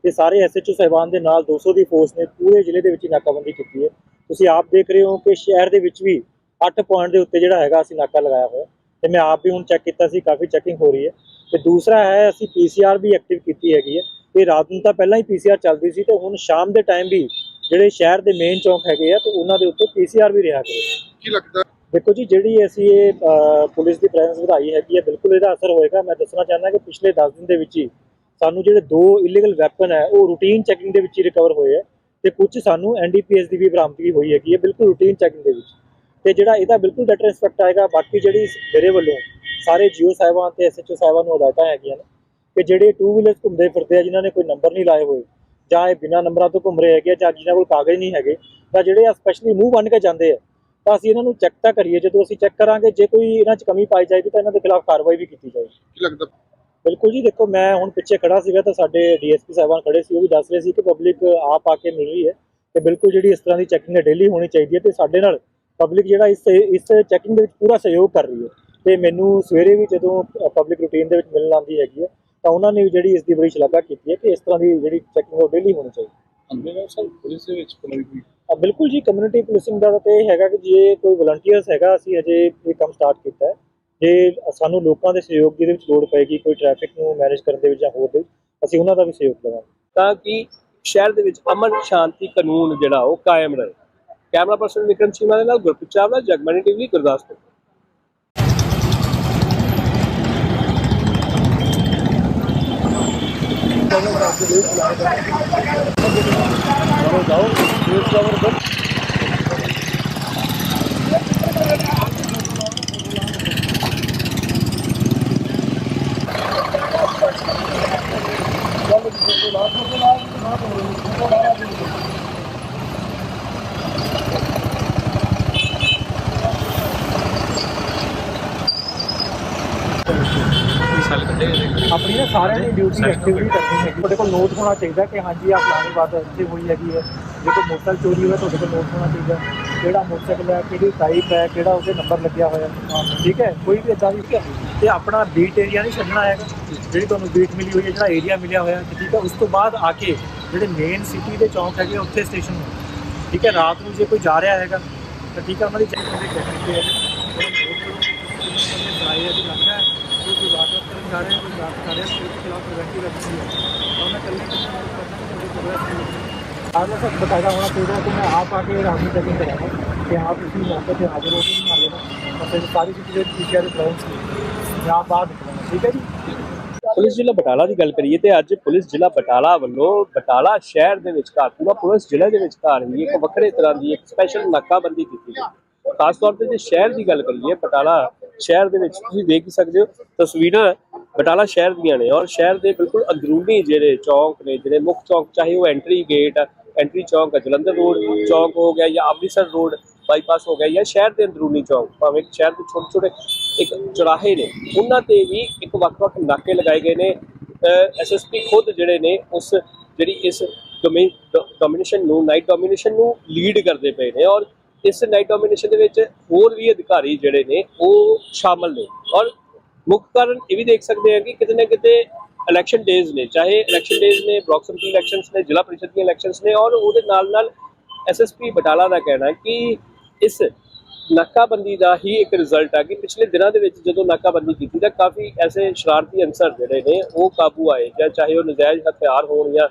ਤੇ ਸਾਰੇ ਐਸਐਚਓ ਸਾਹਿਬਾਨ ਦੇ ਨਾਲ 200 ਦੀ ਫੋਰਸ ਨੇ ਪੂਰੇ ਜ਼ਿਲ੍ਹੇ ਦੇ ਵਿੱਚ ਨਾਕਾਬੰਦੀ ਕੀਤੀ ਹੈ। ਤੁਸੀਂ ਆਪ ਦੇਖ ਰਹੇ ਹੋ ਕਿ ਸ਼ਹਿਰ ਦੇ ਵਿੱਚ ਵੀ 8 ਪੁਆਇੰਟ ਦੇ ਉੱਤੇ ਜਿਹੜਾ ਹੈਗਾ ਅਸੀਂ ਨਾਕਾ ਲਗਾਇਆ ਹੋਇਆ ਤੇ ਮੈਂ ਆਪ ਵੀ ਹੁਣ ਚੈੱਕ ਕੀਤਾ ਸੀ ਕਾਫੀ ਚੈਕਿੰਗ ਹੋ ਰਹੀ ਹੈ। ਤੇ ਦੂਸਰਾ ਹੈ ਅਸੀਂ ਪੀਸੀਆਰ ਵੀ ਐਕਟਿਵ ਕੀਤੀ ਹੈਗੀ ਹੈ। ਇਹ ਰਾਤ ਨੂੰ ਤਾਂ ਪਹਿਲਾਂ ਹੀ ਪੀਸੀਆਰ ਚੱਲਦੀ ਸੀ ਤੇ ਹੁਣ ਸ਼ਾਮ ਦੇ ਟਾਈਮ ਵੀ ਜਿਹੜੇ ਸ਼ਹਿਰ ਦੇ ਮੇਨ ਚੌਂਕ ਹੈਗੇ ਆ ਤੇ ਉਹਨਾਂ ਦੇ ਉੱਤੇ ਪੀਸੀਆਰ ਵੀ ਰਿਹਾ ਕਰੇ ਕੀ ਲੱਗਦਾ? ਦੇਖੋ ਜੀ ਜਿਹੜੀ ਅਸੀਂ ਇਹ ਪੁਲਿਸ ਦੀ ਪ੍ਰੈਜ਼ੈਂਸ ਵਧਾਈ ਹੈਗੀ ਹੈ ਬਿਲਕੁਲ ਇਹਦਾ ਅਸਰ ਹੋਏਗਾ। ਮੈਂ ਦੱਸਣਾ ਚਾਹੁੰਦਾ ਕਿ ਪਿਛਲੇ 10 ਦਿਨ ਦੇ ਵਿੱਚ ਹੀ ਸਾਨੂੰ ਜਿਹੜੇ ਦੋ ਇਲੀਗਲ ਵੈਪਨ ਹੈ, ਉਹ ਰੂਟੀਨ ਚੈਕਿੰਗ ਦੇ ਵਿੱਚ ਹੀ ਰਿਕਵਰ ਹੋਏ ਹੈ ਤੇ ਕੁਝ ਸਾਨੂੰ ਐਨਡੀਪੀਐਸ ਦੀ ਵੀ ਬਰਾਮਦਗੀ ਹੋਈ ਹੈਗੀ ਹੈ, ਬਿਲਕੁਲ ਰੂਟੀਨ ਚੈਕਿੰਗ ਦੇ ਵਿੱਚ। ਤੇ ਜਿਹੜਾ ਇਹਦਾ ਬਿਲਕੁਲ ਡਾਟਾ ਇੰਸਪੈਕਟ ਆਏਗਾ, ਬਾਕੀ ਜਿਹੜੀ ਮੇਰੇ ਵੱਲੋਂ ਸਾਰੇ ਜੀਓ ਸਾਹਿਬਾਨ ਤੇ ਐਸਐਚਓ ਸਾਹਿਬਾਨ ਨੂੰ ਹਦਾਇਤਾਂ ਹੈਗੀਆਂ ਨੇ ਕਿ ਜਿਹੜੇ ਟੂ ਵੀਲਰਸ ਘੁੰਮਦੇ ਫਿਰਦੇ ਆ, ਜਿਨ੍ਹਾਂ ਨੇ ਕੋਈ ਨੰਬਰ ਨਹੀਂ ਲਾਏ ਹੋਏ, ਜਾਂ ਇਹ ਬਿਨਾਂ ਨੰਬਰਾਂ ਤੋਂ ਘੁੰਮ ਰਹੇ ਹੈਗੇ ਜਾਂ ਜਿਨ੍ਹਾਂ ਕੋਲ ਕਾਗਜ਼ ਨਹੀਂ ਹੈਗੇ, ਤਾਂ ਜਿਹੜੇ ਆ ਸਪੈਸ਼ਲੀ ਮੂੰਹ ਬੰਨ ਕੇ ਜਾਂਦੇ ਆ, ਤਾਂ ਅਸੀਂ ਇਹਨਾਂ ਨੂੰ ਚੈੱਕ ਤਾਂ ਕਰੀਏ, ਜਦੋਂ ਅਸੀਂ ਚੈੱਕ ਕਰਾਂਗੇ, ਜੇ ਕੋਈ ਇਹਨਾਂ 'ਚ ਕਮੀ ਪਾਈ ਜਾਏਗੀ, ਤਾਂ ਇਹਨਾਂ ਦੇ ਖਿਲਾਫ ਕਾਰਵਾਈ ਵੀ ਕੀਤੀ ਜਾਏਗੀ। ਕੀ ਲੱਗਦਾ ਬਿਲਕੁਲ ਜੀ ਦੇਖੋ ਮੈਂ ਹੁਣ ਪਿੱਛੇ ਖੜਾ ਸੀਗਾ ਤਾਂ ਸਾਡੇ ਡੀਐਸਪੀ ਸਾਹਿਬਾਨ ਖੜੇ ਸੀ ਉਹ ਵੀ ਦੱਸ ਰਹੇ ਸੀ ਕਿ ਪਬਲਿਕ ਆਪ ਆ ਕੇ ਮਿਲ ਰਹੀ ਹੈ ਤੇ ਬਿਲਕੁਲ ਜਿਹੜੀ ਇਸ ਤਰ੍ਹਾਂ ਦੀ ਚੈਕਿੰਗ ਡੇਲੀ ਹੋਣੀ ਚਾਹੀਦੀ ਹੈ ਤੇ ਸਾਡੇ ਨਾਲ ਪਬਲਿਕ ਜਿਹੜਾ ਇਸ ਇਸ ਚੈਕਿੰਗ ਦੇ ਵਿੱਚ ਪੂਰਾ ਸਹਿਯੋਗ ਕਰ ਰਹੀ ਹੈ ਤੇ ਮੈਨੂੰ ਸਵੇਰੇ ਵੀ ਜਦੋਂ ਪਬਲਿਕ ਰੂਟੀਨ ਦੇ ਵਿੱਚ ਮਿਲਣ ਆਉਂਦੀ ਹੈਗੀ ਹੈ ਤਾਂ ਉਹਨਾਂ ਨੇ ਵੀ ਜਿਹੜੀ ਇਸ ਦੀ ਬੜੀ ਸ਼ਲਾਘਾ ਕੀਤੀ ਹੈ ਕਿ ਇਸ ਤਰ੍ਹਾਂ ਦੀ ਜਿਹੜੀ ਚੈਕਿੰਗ ਉਹ ਡੇਲੀ ਹੋਣੀ ਚਾਹੀਦੀ ਹੈ। ਅੰਦਰ ਸਰ ਪੁਲਿਸ ਦੇ ਵਿੱਚ ਕੋਈ ਵੀ ਅ, ਬਿਲਕੁਲ ਜੀ ਕਮਿਊਨਿਟੀ ਪੁਲਿਸਿੰਗ ਦਾ ਤਾਂ ਇਹ ਹੈਗਾ ਕਿ ਜੇ ਕੋਈ ਵਲੰਟੀਅਰਸ ਹੈਗਾ ਅਸੀਂ ਅਜੇ ਇਹ ਕੰਮ ਸਟਾਰਟ ਕੀਤਾ ਹੈ। ਜੇ ਸਾਨੂੰ ਲੋਕਾਂ ਦੇ ਸਹਿਯੋਗ ਦੀ ਵਿੱਚ ਲੋੜ ਪਏਗੀ ਕੋਈ ਟ੍ਰੈਫਿਕ ਨੂੰ ਮੈਨੇਜ ਕਰਨ ਦੇ ਵਿੱਚ ਜਾਂ ਹੋਰ ਦੇ ਵਿੱਚ, ਅਸੀਂ ਉਹਨਾਂ ਦਾ ਵੀ ਸਹਿਯੋਗ ਲਵਾਂਗੇ ਤਾਂ ਕਿ ਸ਼ਹਿਰ ਦੇ ਵਿੱਚ ਅਮਨ ਸ਼ਾਂਤੀ ਕਾਨੂੰਨ ਜਿਹੜਾ ਉਹ ਕਾਇਮ ਰਹੇ। ਕੈਮਰਾ ਪਰਸਨ ਵਿਕਰਮ ਚੀਮਾ ਦੇ ਨਾਲ ਗੁਰਪ੍ਰੀਤ ਚਾਵਲਾ ਜਗਮਨੀ ਟੀਵੀ ਗੁਰਦਾਸਪੁਰ। ਕੋਈ ਸਾਲ ਕੱਢੇ ਹੋਏ ਨੇ ਆਪਣੀ ਨਾ ਸਾਰਿਆਂ ਦੀ ਡਿਊਟੀ ਐਕਟਿਵਲੀ ਕਰਨੀ ਹੈਗੀ। ਤੁਹਾਡੇ ਕੋਲ ਨੋਟ ਹੋਣਾ ਚਾਹੀਦਾ ਕਿ ਹਾਂਜੀ ਆ ਫਲਾਣੀ ਬਾਤ ਇੱਥੇ ਹੋਈ ਹੈਗੀ ਹੈ। ਜੇ ਕੋਈ ਮੋਟਰਸਾਈਕਲ ਚੋਰੀ ਹੋਇਆ ਤੁਹਾਡੇ ਕੋਲ ਨੋਟ ਹੋਣਾ ਚਾਹੀਦਾ। ਕਿਹੜਾ ਮੋਟਰਸਾਈਕਲ ਹੈ ਕਿਹੜੀ ਟਾਈਪ ਹੈ ਕਿਹੜਾ ਉਹਦੇ ਨੰਬਰ ਲੱਗਿਆ ਹੋਇਆ ਠੀਕ ਹੈ? ਕੋਈ ਵੀ ਇਦਾਂ ਦੀ ਤੇ ਆਪਣਾ ਬੀਟ ਏਰੀਆ ਨਹੀਂ ਛੱਡਣਾ ਹੈ। ਜਿਹੜੀ ਤੁਹਾਨੂੰ ਬੀਟ ਮਿਲੀ ਹੋਈ ਹੈ ਜਿਹੜਾ ਏਰੀਆ ਮਿਲਿਆ ਹੋਇਆ ਹੈ ਠੀਕ ਹੈ? ਉਸ ਤੋਂ ਬਾਅਦ ਆ ਕੇ ਜਿਹੜੇ ਮੇਨ ਸਿਟੀ ਦੇ ਚੌਂਕ ਹੈਗੇ ਉੱਥੇ ਸਟੇਸ਼ਨ ਠੀਕ ਹੈ? ਰਾਤ ਨੂੰ ਜੇ ਕੋਈ ਜਾ ਰਿਹਾ ਹੈਗਾ ਤਾਂ ਠੀਕ ਹੈ ਉਹਨਾਂ ਦੀ ਚੈਕਿੰਗ ਦੇ ਬਣਾਈ ਹੈ ਕਿ ਲੱਗਦਾ ਹੈ ਵਾਰਦਾਤ ਕਰਨ ਜਾ ਰਹੇ ਹਨ ਕੋਈ ਜਾਤ ਕਰ ਰਹੇ ਹਨ ਉਸ ਖਿਲਾਫ ਪ੍ਰੀਵੈਂਟਿਵ ਐਕਸ਼ਨ ਹੈ ਤਾਂ ਮੈਂ ਕੱਲੇ ਕਿੰਨਾ ਕਰਨਾ ਕਿ मुझे प्रोग्रेस आज सब बताया होना चाहिए कि मैं आप आके रामी चेकिंग कराऊंगा कि आप इसी मौके पे हाजिर होकर बना लेना और फिर सारी चीज़ें पी सी आर प्लान्स की मैं आप बाहर निकलूंगा ठीक है जी ਪੁਲਿਸ ਜ਼ਿਲ੍ਹਾ ਬਟਾਲਾ ਦੀ ਗੱਲ ਕਰੀਏ ਤੇ ਅੱਜ ਪੁਲਿਸ ਜ਼ਿਲ੍ਹਾ ਬਟਾਲਾ ਵੱਲੋਂ ਬਟਾਲਾ ਸ਼ਹਿਰ ਦੇ ਵਿਚਕਾਰ ਪੂਰਾ ਪੁਲਿਸ ਜ਼ਿਲ੍ਹੇ ਦੇ ਵਿਚਕਾਰ ਹੀ ਇੱਕ ਵੱਖਰੇ ਤਰ੍ਹਾਂ ਦੀ ਇੱਕ ਸਪੈਸ਼ਲ ਨਾਕਾਬੰਦੀ ਕੀਤੀ ਗਈ ਖਾਸ ਤੌਰ ਤੇ ਜੇ ਸ਼ਹਿਰ ਦੀ ਗੱਲ ਕਰੀਏ, ਬਟਾਲਾ ਸ਼ਹਿਰ ਦੇ ਵਿੱਚ ਤੁਸੀਂ ਦੇਖ ਹੀ ਸਕਦੇ ਹੋ, ਤਸਵੀਰਾਂ ਬਟਾਲਾ ਸ਼ਹਿਰ ਦੀਆਂ ਨੇ ਔਰ ਸ਼ਹਿਰ ਦੇ ਬਿਲਕੁਲ ਅੰਦਰੂਨੀ ਜਿਹੜੇ ਚੌਂਕ ਨੇ, ਜਿਹੜੇ ਮੁੱਖ ਚੌਂਕ, ਚਾਹੇ ਉਹ ਐਂਟਰੀ ਗੇਟ ਐਂਟਰੀ ਚੌਂਕ ਜਲੰਧਰ ਰੋਡ ਚੌਂਕ ਹੋ ਗਿਆ ਜਾਂ ਅੰਮ੍ਰਿਤਸਰ ਰੋਡ ਬਾਈਪਾਸ ਹੋ ਗਿਆ ਜਾਂ ਸ਼ਹਿਰ ਦੇ ਅੰਦਰੂਨੀ ਚੌਂਕ, ਭਾਵੇਂ ਸ਼ਹਿਰ ਦੇ ਛੋਟੇ ਛੋਟੇ ਇੱਕ ਚੁਰਾਹੇ ਨੇ, ਉਹਨਾਂ ਤੇ ਵੀ ਇੱਕ ਵੱਖ-ਵੱਖ ਨਾਕੇ ਲਗਾਏ ਗਏ ਨੇ। ਐਸਐਸਪੀ ਖੁਦ ਜਿਹੜੇ ਨੇ, ਉਸ ਜਿਹੜੀ ਇਸ ਡੋਮੀਨੇਸ਼ਨ ਨੂੰ ਨਾਈਟ ਡੋਮੀਨੇਸ਼ਨ ਨੂੰ ਲੀਡ ਕਰਦੇ ਪਏ ਨੇ ਔਰ ਇਸ ਨਾਈਟ ਡੋਮੀਨੇਸ਼ਨ ਦੇ ਵਿੱਚ ਹੋਰ ਵੀ ਅਧਿਕਾਰੀ ਜਿਹੜੇ ਨੇ, ਉਹ ਸ਼ਾਮਲ ਨੇ। ਔਰ ਮੁੱਖ ਕਾਰਨ ਇਹ ਵੀ ਦੇਖ ਸਕਦੇ ਹਾਂ ਕਿ ਕਿਤੇ ਨਾ ਕਿਤੇ ਇਲੈਕਸ਼ਨ ਡੇਜ਼ ਨੇ, ਚਾਹੇ ਇਲੈਕਸ਼ਨ ਡੇਜ਼ ਨੇ ਬਲਾਕ ਸੰਮਤੀ ਇਲੈਕਸ਼ਨਸ ਨੇ, ਜ਼ਿਲ੍ਹਾ ਪ੍ਰੀਸ਼ਦ ਦੀਆਂ ਇਲੈਕਸ਼ਨਸ ਨੇ, ਔਰ ਉਹਦੇ ਨਾਲ ਨਾਲ ਐਸਐਸਪੀ ਬਟਾਲਾ ਦਾ ਕਹਿਣਾ ਹੈ ਕਿ ਇਸ ਨਾਕਾਬੰਦੀ ਦਾ ਹੀ ਇੱਕ ਰਿਜ਼ਲਟ ਆ ਕਿ ਪਿਛਲੇ ਦਿਨਾਂ ਦੇ ਵਿੱਚ ਜਦੋਂ ਨਾਕਾਬੰਦੀ ਕੀਤੀ ਤਾਂ ਕਾਫੀ ਐਸੇ ਸ਼ਰਾਰਤੀ ਅੰਸਰ ਜਿਹੜੇ ਨੇ, ਉਹ ਕਾਬੂ ਆਏ ਜਾਂ ਚਾਹੇ ਉਹ ਨਜਾਇਜ਼ ਹਥਿਆਰ ਹੋਣ ਜਾਂ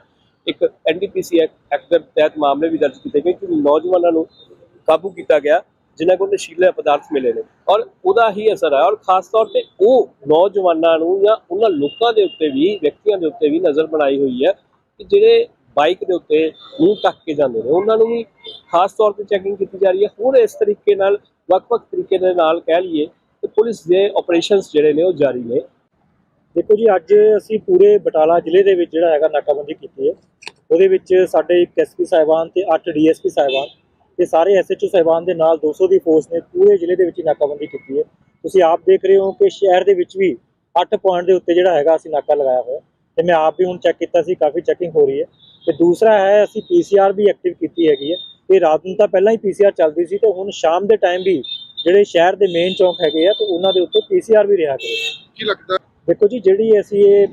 ਇੱਕ ਐਨਡੀਪੀਸੀ ਐਕਟ ਦੇ ਤਹਿਤ ਮਾਮਲੇ ਵੀ ਦਰਜ ਕੀਤੇ ਗਏ ਕਿ ਨੌਜਵਾਨਾਂ ਨੂੰ ਕਾਬੂ ਕੀਤਾ ਗਿਆ, ਜਿਨ੍ਹਾਂ ਕੋਲ ਨਸ਼ੀਲੇ ਪਦਾਰਥ ਮਿਲੇ ਨੇ। ਔਰ ਉਹਦਾ ਹੀ ਅਸਰ ਹੈ। ਔਰ ਖਾਸ ਤੌਰ ਤੇ ਉਹ ਨੌਜਵਾਨਾਂ ਨੂੰ ਜਾਂ ਉਹਨਾਂ ਲੋਕਾਂ ਦੇ ਉੱਤੇ ਵੀ, ਵਿਅਕਤੀਆਂ ਦੇ ਉੱਤੇ ਵੀ ਨਜ਼ਰ ਬਣਾਈ ਹੋਈ ਹੈ ਕਿ ਜਿਹੜੇ ਬਾਈਕ ਦੇ ਉੱਤੇ ਮੂੰਹ ਢੱਕ ਕੇ ਜਾਂਦੇ ਨੇ। ਉਹਨਾਂ ਨੂੰ ਵੀ ਖਾਸ ਤੌਰ ਤੇ ਚੈਕਿੰਗ ਕੀਤੀ ਜਾ ਰਹੀ ਹੈ। ਹੋਰ ਇਸ ਤਰੀਕੇ ਨਾਲ, ਵੱਖ-ਵੱਖ ਤਰੀਕੇ ਦੇ ਨਾਲ ਕਹਿ ਲਈਏ ਕਿ ਪੁਲਿਸ ਦੇ ਆਪਰੇਸ਼ਨਸ ਜਿਹੜੇ ਨੇ ਉਹ ਜਾਰੀ ਨੇ। ਦੇਖੋ ਜੀ, ਅੱਜ ਅਸੀਂ ਪੂਰੇ ਬਟਾਲਾ ਜ਼ਿਲ੍ਹੇ ਦੇ ਵਿੱਚ ਜਿਹੜਾ ਹੈਗਾ ਨਾਕਾਬੰਦੀ ਕੀਤੀ ਹੈ। ਉਹਦੇ ਵਿੱਚ ਸਾਡੇ ਇੱਕ ਐਸਪੀ ਸਾਹਿਬਾਨ ਤੇ 8 ਡੀਐਸਪੀ ਸਾਹਿਬਾਨ ਤੇ ਸਾਰੇ ਐਸਐਚਓ ਸਾਹਿਬਾਨ ਦੇ ਨਾਲ 200 ਦੀ ਫੋਰਸ ਨੇ ਪੂਰੇ ਜ਼ਿਲ੍ਹੇ ਦੇ ਵਿੱਚ ਨਾਕਾਬੰਦੀ ਕੀਤੀ ਹੈ। ਤੁਸੀਂ ਆਪ ਦੇਖ ਰਹੇ ਹੋ ਕਿ ਸ਼ਹਿਰ ਦੇ ਵਿੱਚ ਵੀ 8 ਪੁਆਇੰਟ ਦੇ ਉੱਤੇ ਜਿਹੜਾ ਹੈਗਾ ਅਸੀਂ ਨਾਕਾ ਲਗਾਇਆ ਹੋਇਆ ਤੇ ਮੈਂ ਆਪ ਵੀ ਹੁਣ ਚੈੱਕ ਕੀਤਾ ਸੀ ਕਾਫੀ ਚੈਕਿੰਗ ਹੋ ਰਹੀ ਹੈ। ਤੇ ਦੂਸਰਾ ਹੈ ਅਸੀਂ ਪੀਸੀਆਰ ਵੀ ਐਕਟਿਵ ਕੀਤੀ ਹੈਗੀ ਹੈ। ਤੇ ਰਾਤ ਨੂੰ ਤਾਂ ਪਹਿਲਾਂ ਹੀ ਪੀਸੀਆਰ ਚੱਲਦੀ ਸੀ ਤੇ ਹੁਣ ਸ਼ਾਮ ਦੇ ਟਾਈਮ ਵੀ ਜਿਹੜੇ ਸ਼ਹਿਰ ਦੇ ਮੇਨ ਚੌਂਕ ਹੈਗੇ ਆ ਤੇ ਉਹਨਾਂ ਦੇ ਉੱਤੇ ਪੀਸੀਆਰ ਵੀ ਰਿਹਾ ਕਰੇ ਕੀ ਲੱਗਦਾ? ਦੇਖੋ ਜੀ ਜਿਹੜੀ ਅਸੀਂ ਇਹ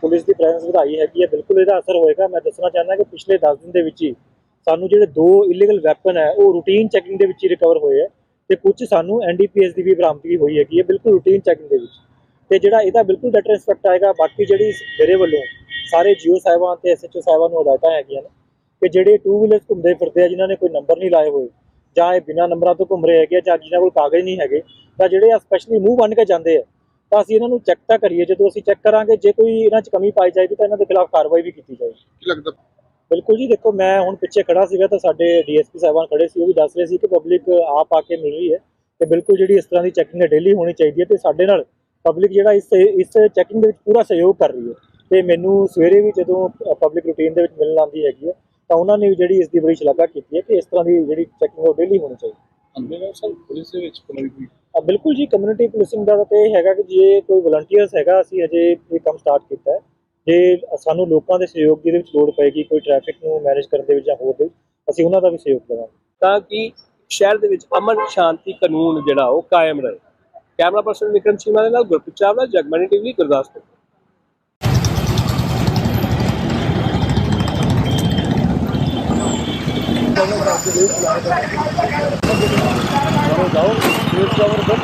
ਪੁਲਿਸ ਦੀ ਪ੍ਰੈਜ਼ੈਂਸ ਵਧਾਈ ਹੈਗੀ ਹੈ ਬਿਲਕੁਲ ਇਹਦਾ ਅਸਰ ਹੋਏਗਾ। ਮੈਂ ਦੱਸਣਾ ਚਾਹੁੰਦਾ ਕਿ ਪਿਛਲੇ 10 ਦਿਨ ਦੇ ਵਿੱਚ ਹੀ ਸਾਨੂੰ ਜਿਹੜੇ ਦੋ ਇਲੀਗਲ ਵੈਪਨ ਹੈ ਉਹ ਰੂਟੀਨ ਚੈਕਿੰਗ ਦੇ ਵਿੱਚ ਹੀ ਰਿਕਵਰ ਹੋਏ ਹੈ ਤੇ ਕੁਝ ਸਾਨੂੰ ਐਨਡੀਪੀਐਸ ਦੀ ਵੀ ਬਰਾਮਦਗੀ ਹੋਈ ਹੈਗੀ ਹੈ ਬਿਲਕੁਲ ਰੂਟੀਨ ਚੈਕਿੰਗ ਦੇ ਵਿੱਚ। ਤੇ ਜਿਹੜਾ ਇਹਦਾ ਬਿਲਕੁਲ ਡਾਟਾ ਇੰਸਪੈਕਟ ਆਏਗਾ ਬਾਕੀ ਜਿਹੜੀ ਮੇਰੇ ਵੱਲੋਂ ਸਾਰੇ ਜੀਓ ਸਾਹਿਬਾਨ ਤੇ ਐਸਐਚਓ ਸਾਹਿਬਾਨ ਨੂੰ ਹਦਾਇਤਾਂ ਹੈਗੀਆਂ ਨੇ ਕਿ ਜਿਹੜੇ ਟੂ ਵੀਲਰ ਘੁੰਮਦੇ ਫਿਰਦੇ ਆ ਜਿਨ੍ਹਾਂ ਨੇ ਕੋਈ ਨੰਬਰ ਨਹੀਂ ਲਾਏ ਹੋਏ ਜਾਂ ਇਹ ਬਿਨਾਂ ਨੰਬਰਾਂ ਤੋਂ ਘੁੰਮ ਰਹੇ ਹੈਗੇ ਆ, ਜਾਂ ਜਿਨ੍ਹਾਂ ਕੋਲ ਕਾਗਜ਼ ਨਹੀਂ ਹੈਗੇ ਤਾਂ ਜਿਹੜੇ ਆ ਸਪੈਸ਼ਲੀ ਮੂੰਹ ਬੰਨ ਕੇ ਜਾਂਦੇ ਆ ਤਾਂ ਅਸੀਂ ਇਹਨਾਂ ਨੂੰ ਚੈੱਕ ਤਾਂ ਕਰੀਏ ਜਦੋਂ ਅਸੀਂ ਚੈੱਕ ਕਰਾਂਗੇ ਜੇ ਕੋਈ ਇਹਨਾਂ 'ਚ ਕਮੀ ਪਾਈ ਜਾਏਗੀ ਤਾਂ ਇਹਨਾਂ ਦੇ ਖਿਲਾਫ ਕਾਰਵਾਈ ਵੀ ਕੀਤੀ ਜਾਏਗੀ। ਕੀ ਲੱਗਦਾ? ਬਿਲਕੁਲ ਜੀ ਦੇਖੋ ਮੈਂ ਹੁਣ ਪਿੱਛੇ ਖੜਾ ਸੀਗਾ ਤਾਂ ਸਾਡੇ ਡੀਐਸਪੀ ਸਾਹਿਬਾਨ ਖੜੇ ਸੀ ਉਹ ਵੀ ਦੱਸ ਰਹੇ ਸੀ ਕਿ ਪਬਲਿਕ ਆਪ ਆ ਕੇ ਮਿਲ ਰਹੀ ਹੈ ਤੇ ਬਿਲਕੁਲ ਜਿਹੜੀ ਇਸ ਤਰ੍ਹਾਂ ਦੀ ਚੈਕਿੰਗ ਹੈ ਡੇਲੀ ਹੋਣੀ ਚਾਹੀਦੀ ਹੈ ਤੇ ਸਾਡੇ ਨਾਲ ਪਬਲਿਕ ਜਿਹੜਾ ਇਸ ਇਸ ਚੈਕਿੰਗ ਦੇ ਵਿੱਚ ਪੂਰਾ ਸਹਿਯੋਗ ਕਰ ਰਹੀ ਹੈ। ਤੇ ਮੈਨੂੰ ਸਵੇਰੇ ਵੀ ਜਦੋਂ ਪਬਲਿਕ ਰੂਟੀਨ ਦੇ ਵਿੱਚ ਮਿਲਣ ਆਉਂਦੀ ਹੈਗੀ ਹੈ ਤਾਂ ਉਹਨਾਂ ਨੇ ਵੀ ਜਿਹੜੀ ਇਸ ਦੀ ਬੜੀ ਸ਼ਲਾਘਾ ਕੀਤੀ ਹੈ ਕਿ ਇਸ ਤਰ੍ਹਾਂ ਦੀ ਜਿਹੜੀ ਚੈਕਿੰਗ ਉਹ ਡੇਲੀ ਹੋਣੀ ਚਾਹੀਦੀ ਅੰਦਰ ਸਰ ਪੁਲਿਸ ਦੇ ਵਿੱਚ ਕੋਈ ਵੀ ਆ ਬਿਲਕੁਲ ਜੀ ਕਮਿਊਨਿਟੀ ਪੁਲਿਸਿੰਗ ਦਾ ਤਾਂ ਇਹ ਹੈਗਾ ਕਿ ਜੇ ਕੋਈ ਵਲੰਟੀਅਰਸ ਹੈਗਾ ਅਸੀਂ ਅਜੇ ਇਹ ਕੰਮ ਸਟਾਰਟ ਕੀਤਾ ਹੈ। ਜੇ ਸਾਨੂੰ ਲੋਕਾਂ ਦੇ ਸਹਿਯੋਗ ਦੀ ਵਿੱਚ ਲੋੜ ਪਏਗੀ ਕੋਈ ਟ੍ਰੈਫਿਕ ਨੂੰ ਮੈਨੇਜ ਕਰਨ ਦੇ ਵਿੱਚ ਜਾਂ ਹੋਰ ਦੇ ਅਸੀਂ ਉਹਨਾਂ ਦਾ ਵੀ ਸਹਿਯੋਗ ਦੇਵਾਂਗੇ। ਤਾਂ ਕਿ ਸ਼ਹਿਰ ਦੇ ਵਿੱਚ ਅਮਨ ਸ਼ਾਂਤੀ ਕਾਨੂੰਨ ਜਿਹੜਾ ਉਹ ਕਾਇਮ ਰਹੇ। ਕੈਮਰਾ ਪਰਸਨ ਵਿਕਰਮ ਚੀਮਾ ਦੇ ਨਾਲ ਗੁਰਪ੍ਰੀਤ ਚਾਵਲਾ ਜਗਮਨੀ ਟੀਵੀ ਗੁਰਦਾਸਪੁਰ। ਕੋਈ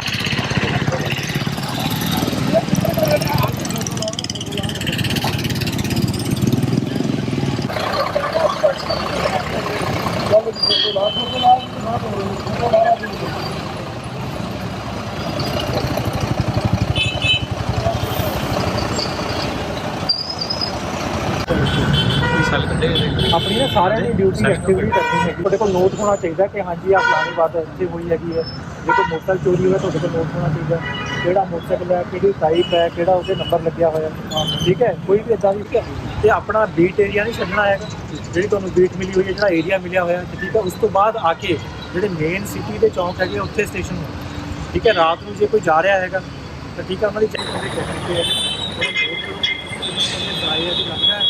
ਨੇ ਸਾਰਿਆਂ ਦੀ ਡਿਊਟੀ ਐਕਟਿਵਲੀ ਕਰਨੀ ਹੈਗੀ। ਤੁਹਾਡੇ ਕੋਲ ਨੋਟ ਹੋਣਾ ਚਾਹੀਦਾ ਕਿ ਹਾਂਜੀ ਆ ਫਲਾਣੀ ਬਾਤ ਇੱਥੇ ਹੋਈ ਹੈਗੀ ਹੈ। ਜੇ ਕੋਈ ਮੋਟਰਸਾਈਕਲ ਚੋਰੀ ਹੋਇਆ ਤੁਹਾਡੇ ਕੋਲ ਨੋਟ ਹੋਣਾ ਚਾਹੀਦਾ। ਕਿਹੜਾ ਮੋਟਰਸਾਈਕਲ ਹੈ ਕਿਹੜੀ ਟਾਈਪ ਹੈ ਕਿਹੜਾ ਉਹਦੇ ਨੰਬਰ ਲੱਗਿਆ ਹੋਇਆ ਠੀਕ ਹੈ? ਕੋਈ ਵੀ ਇਦਾਂ ਦੀ ਹੈ? ਤੇ ਆਪਣਾ ਬੀਟ ਏਰੀਆ ਨਹੀਂ ਛੱਡਣਾ ਹੈਗਾ ਜਿਹੜੀ ਤੁਹਾਨੂੰ ਬੀਟ ਮਿਲੀ ਹੋਈ ਹੈ ਜਿਹੜਾ ਏਰੀਆ ਮਿਲਿਆ ਹੋਇਆ ਠੀਕ ਹੈ? ਉਸ ਤੋਂ ਬਾਅਦ ਆ ਕੇ ਜਿਹੜੇ ਮੇਨ ਸਿਟੀ ਦੇ ਚੌਂਕ ਹੈਗੇ ਉੱਥੇ ਸਟੇਸ਼ਨ ਹੋਣ ਠੀਕ ਹੈ? ਰਾਤ ਨੂੰ ਜੇ ਕੋਈ ਜਾ ਰਿਹਾ ਹੈਗਾ ਤਾਂ ਠੀਕ ਹੈ ਉਹਨਾਂ ਦੀ ਚੈਕਿੰਗ ਦੇ ਚੈਕਿੰਗ ਤੇ ਹੈ ਲੱਗਦਾ ਹੈ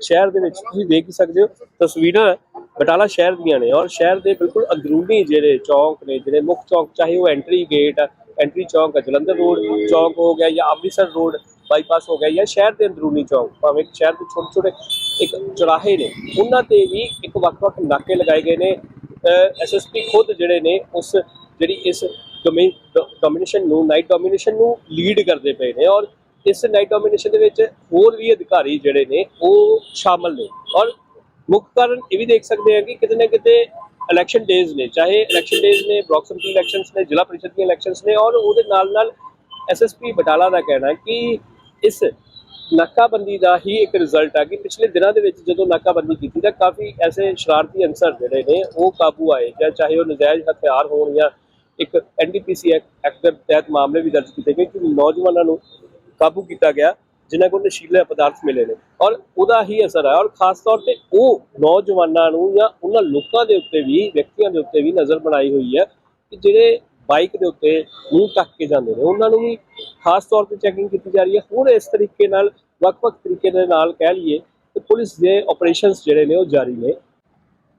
ਸ਼ਹਿਰ ਦੇ ਵਿੱਚ ਤੁਸੀਂ ਦੇਖ ਹੀ ਸਕਦੇ ਹੋ, ਤਸਵੀਰਾਂ ਬਟਾਲਾ ਸ਼ਹਿਰ ਦੀਆਂ ਨੇ ਔਰ ਸ਼ਹਿਰ ਦੇ ਬਿਲਕੁਲ ਅੰਦਰੂਨੀ ਜਿਹੜੇ ਚੌਂਕ ਨੇ, ਜਿਹੜੇ ਮੁੱਖ ਚੌਂਕ, ਚਾਹੇ ਉਹ ਐਂਟਰੀ ਗੇਟ ਆ ਐਂਟਰੀ ਚੌਂਕ ਆ, ਜਲੰਧਰ ਰੋਡ ਚੌਂਕ ਹੋ ਗਿਆ ਜਾਂ ਅੰਮ੍ਰਿਤਸਰ ਰੋਡ ਬਾਈਪਾਸ ਹੋ ਗਿਆ ਜਾਂ ਸ਼ਹਿਰ ਦੇ ਅੰਦਰੂਨੀ ਚੌਂਕ, ਭਾਵੇਂ ਸ਼ਹਿਰ ਦੇ ਛੋਟੇ ਛੋਟੇ ਇੱਕ ਚੁਰਾਹੇ ਨੇ, ਉਹਨਾਂ ਤੇ ਵੀ ਇੱਕ ਵੱਖ-ਵੱਖ ਨਾਕੇ ਲਗਾਏ ਗਏ ਨੇ। ਐਸਐਸਪੀ ਖੁਦ ਜਿਹੜੇ ਨੇ ਉਸ ਜਿਹੜੀ ਇਸ ਡੋਮੀਨੇਸ਼ਨ ਨੂੰ ਨਾਈਟ ਡੋਮੀਨੇਸ਼ਨ ਨੂੰ ਲੀਡ ਕਰਦੇ ਪਏ ਨੇ ਔਰ ਇਸ ਨਾਈਟ ਡੋਮੀਨੇਸ਼ਨ ਦੇ ਵਿੱਚ ਹੋਰ ਵੀ ਅਧਿਕਾਰੀ ਜਿਹੜੇ ਨੇ, ਉਹ ਸ਼ਾਮਲ ਨੇ। ਔਰ ਮੁੱਖ ਕਾਰਨ ਇਹ ਵੀ ਦੇਖ ਸਕਦੇ ਹਾਂ ਕਿ ਕਿਤੇ ਨਾ ਕਿਤੇ ਇਲੈਕਸ਼ਨ ਡੇਜ਼ ਨੇ, ਚਾਹੇ ਇਲੈਕਸ਼ਨ ਡੇਜ਼ ਨੇ ਬਲਾਕ ਸਮਿਤੀ ਇਲੈਕਸ਼ਨਸ ਨੇ, ਜ਼ਿਲ੍ਹਾ ਪਰਿਸ਼ਦ ਦੀਆਂ ਇਲੈਕਸ਼ਨਸ ਨੇ, ਔਰ ਉਹਦੇ ਨਾਲ ਨਾਲ ਐਸਐਸਪੀ ਬਟਾਲਾ ਦਾ ਕਹਿਣਾ ਕਿ ਇਸ ਨਾਕਾਬੰਦੀ ਦਾ ਹੀ ਇੱਕ ਰਿਜ਼ਲਟ ਆ ਕਿ ਪਿਛਲੇ ਦਿਨਾਂ ਦੇ ਵਿੱਚ ਜਦੋਂ ਨਾਕਾਬੰਦੀ ਕੀਤੀ ਤਾਂ ਕਾਫੀ ਐਸੇ ਸ਼ਰਾਰਤੀ ਅਨਸਰ ਜਿਹੜੇ ਨੇ, ਉਹ ਕਾਬੂ ਆਏ ਜਾਂ ਚਾਹੇ ਉਹ ਨਜਾਇਜ਼ ਹਥਿਆਰ ਹੋਣ ਜਾਂ ਇੱਕ ਐਨਡੀਪੀਸੀ ਐਕਟ ਦੇ ਤਹਿਤ ਮਾਮਲੇ ਵੀ ਦਰਜ ਕੀਤੇ ਗਏ ਕਿ ਨੌਜਵਾਨਾਂ ਨੂੰ ਕਾਬੂ ਕੀਤਾ ਗਿਆ, ਜਿਨ੍ਹਾਂ ਕੋਲ ਨਸ਼ੀਲੇ ਪਦਾਰਥ ਮਿਲੇ ਨੇ। ਔਰ ਉਹਦਾ ਹੀ ਅਸਰ ਹੈ। ਔਰ ਖਾਸ ਤੌਰ ਤੇ ਉਹ ਨੌਜਵਾਨਾਂ ਨੂੰ ਜਾਂ ਉਹਨਾਂ ਲੋਕਾਂ ਦੇ ਉੱਤੇ ਵੀ, ਵਿਅਕਤੀਆਂ ਦੇ ਉੱਤੇ ਵੀ ਨਜ਼ਰ ਬਣਾਈ ਹੋਈ ਹੈ ਕਿ ਜਿਹੜੇ ਬਾਈਕ ਦੇ ਉੱਤੇ ਮੂੰਹ ਢੱਕ ਕੇ ਜਾਂਦੇ ਨੇ। ਉਹਨਾਂ ਨੂੰ ਵੀ ਖਾਸ ਤੌਰ ਤੇ ਚੈਕਿੰਗ ਕੀਤੀ ਜਾ ਰਹੀ ਹੈ। ਹੋਰ ਇਸ ਤਰੀਕੇ ਨਾਲ, ਵੱਖ-ਵੱਖ ਤਰੀਕੇ ਦੇ ਨਾਲ ਕਹਿ ਲਈਏ ਕਿ ਪੁਲਿਸ ਦੇ ਆਪਰੇਸ਼ਨਸ ਜਿਹੜੇ ਨੇ ਉਹ ਜਾਰੀ ਨੇ।